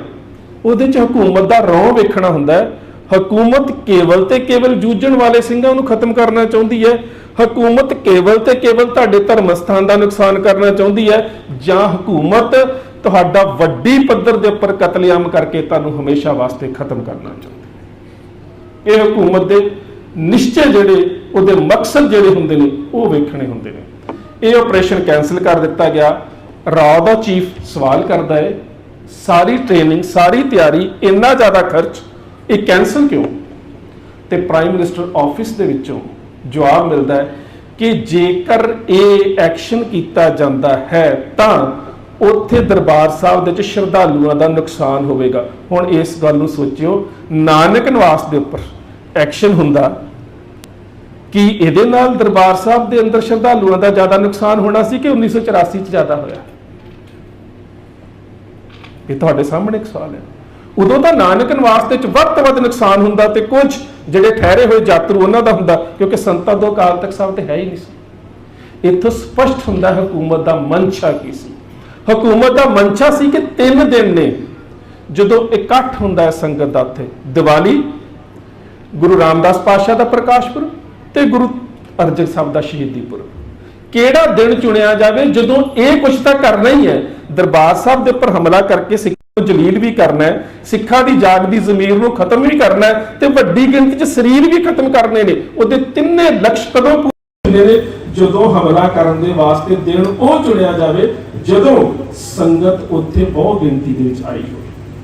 ਉਹਦੇ ਚ ਹਕੂਮਤ ਦਾ ਰੌਂ ਵੇਖਣਾ ਹੁੰਦਾ ਹੈ। ਹਕੂਮਤ ਕੇਵਲ ਤੇ ਕੇਵਲ ਜੂਝਣ ਵਾਲੇ ਸਿੰਘਾਂ ਨੂੰ ਖਤਮ ਕਰਨਾ ਚਾਹੁੰਦੀ ਹੈ। ਹਕੂਮਤ ਕੇਵਲ ਤੇ ਕੇਵਲ ਤੁਹਾਡੇ ਧਰਮ ਸਥਾਨ ਦਾ ਨੁਕਸਾਨ ਕਰਨਾ ਚਾਹੁੰਦੀ ਹੈ ਜਾਂ ਹਕੂਮਤ ਤੁਹਾਡਾ ਵੱਡੀ ਪੱਧਰ ਦੇ ਉੱਪਰ ਕਤਲੇਆਮ ਕਰਕੇ ਤੁਹਾਨੂੰ ਹਮੇਸ਼ਾ ਵਾਸਤੇ ਖਤਮ ਕਰਨਾ ਚਾਹੁੰਦੀ ਹੈ। ਇਹ ਹਕੂਮਤ ਦੇ ਨਿਸ਼ਚੇ ਜਿਹੜੇ, ਉਹਦੇ ਮਕਸਦ ਜਿਹੜੇ ਹੁੰਦੇ ਨੇ, ਉਹ ਵੇਖਣੇ ਹੁੰਦੇ ਨੇ। ਇਹ ਆਪਰੇਸ਼ਨ ਕੈਨਸਲ ਕਰ ਦਿੱਤਾ ਗਿਆ। ਰਾਓ ਦਾ ਚੀਫ ਸਵਾਲ ਕਰਦਾ ਹੈ, ਸਾਰੀ ਟ੍ਰੇਨਿੰਗ ਸਾਰੀ ਤਿਆਰੀ, ਇੰਨਾ ਜ਼ਿਆਦਾ ਖਰਚ, ਇਹ ਕੈਨਸਲ ਕਿਉਂ? ਤੇ ਪ੍ਰਾਈਮ ਮਿਨਿਸਟਰ ਆਫਿਸ ਦੇ ਵਿੱਚੋਂ ਜਵਾਬ ਮਿਲਦਾ ਹੈ ਕਿ ਜੇਕਰ ਇਹ ਐਕਸ਼ਨ ਕੀਤਾ ਜਾਂਦਾ ਹੈ, ਤਾਂ ਉੱਥੇ ਦਰਬਾਰ ਸਾਹਿਬ ਦੇ ਵਿੱਚ ਸ਼ਰਧਾਲੂਆਂ ਦਾ ਨੁਕਸਾਨ ਹੋਵੇਗਾ। ਹੁਣ ਇਸ ਗੱਲ ਨੂੰ ਸੋਚਿਓ, ਨਾਨਕ ਨਿਵਾਸ ਦੇ ਉੱਪਰ ਐਕਸ਼ਨ ਹੁੰਦਾ ਕਿ ਇਹਦੇ ਨਾਲ ਦਰਬਾਰ ਸਾਹਿਬ ਦੇ ਅੰਦਰ ਸ਼ਰਧਾਲੂਆਂ ਦਾ ਜ਼ਿਆਦਾ ਨੁਕਸਾਨ ਹੋਣਾ ਸੀ ਕਿ 1984 ਚ ਜ਼ਿਆਦਾ ਹੋਇਆ? ਇਹ ਤੁਹਾਡੇ ਸਾਹਮਣੇ ਇੱਕ ਸਵਾਲ ਹੈ। ਉਦੋਂ ਤਾਂ ਨਾਨਕ ਨਿਵਾਸ ਦੇ ਚ ਵੱਧ ਤੋਂ ਵੱਧ ਨੁਕਸਾਨ ਹੁੰਦਾ ਤੇ ਕੁਝ ਜਿਹੜੇ ਠਹਿਰੇ ਹੋਏ ਯਾਤਰੂ ਉਹਨਾਂ ਦਾ ਹੁੰਦਾ, ਕਿਉਂਕਿ ਸੰਤਾਂ ਤੋਂ ਅਕਾਲ ਤਖਤ ਸਾਹਿਬ ਤੇ ਹੈ ਹੀ ਨਹੀਂ ਸੀ। ਇੱਥੋਂ ਸਪਸ਼ਟ ਹੁੰਦਾ ਹਕੂਮਤ ਦਾ ਮਨਸ਼ਾ ਕੀ ਸੀ। ਹਕੂਮਤ ਦਾ ਮਨਸ਼ਾ ਸੀ ਕਿ ਤਿੰਨ ਦਿਨ ਨੇ ਜਦੋਂ ਇਕੱਠ ਹੁੰਦਾ ਹੈ ਸੰਗਤ ਦਾ ਉੱਥੇ। ਦੀਵਾਲੀ, ਗੁਰੂ ਰਾਮਦਾਸ ਪਾਤਸ਼ਾਹ ਦਾ ਪ੍ਰਕਾਸ਼ ਪੁਰਬ ਤੇ ਗੁਰੂ ਅਰਜਨ ਸਾਹਿਬ ਦਾ ਸ਼ਹੀਦੀ ਪੁਰਬ। ਕਿਹੜਾ ਦਿਨ ਚੁਣਿਆ ਜਾਵੇ? ਜਦੋਂ ਇਹ ਕੁਝ ਤਾਂ ਕਰਨਾ ਹੀ ਹੈ। ਦਰਬਾਰ ਸਾਹਿਬ ਦੇ ਉੱਪਰ ਹਮਲਾ ਕਰਕੇ ਸਿੱਖਾਂ ਨੂੰ ਜਲੀਲ ਵੀ ਕਰਨਾ ਹੈ, ਸਿੱਖਾਂ ਦੀ ਜਾਗਦੀ ਜ਼ਮੀਰ ਨੂੰ ਖਤਮ ਵੀ ਕਰਨਾ ਹੈ ਤੇ ਵੱਡੀ ਗਿਣਤੀ 'ਚ ਸਰੀਰ ਵੀ ਖਤਮ ਕਰਨੇ ਨੇ। ਉਹਦੇ ਤਿੰਨੇ ਲਕਸ਼ ਕਦੋਂ ਪੂਰੇ ਨੇ? ਜਦੋਂ ਹਮਲਾ ਕਰਨ ਦੇ ਵਾਸਤੇ ਦਿਨ ਉਹ ਚੁਣਿਆ ਜਾਵੇ, ਜਦੋਂ ਸੰਗਤ ਉੱਥੇ ਬਹੁ ਗਿਣਤੀ ਦੇ ਵਿੱਚ ਆਈ ਹੋਵੇ।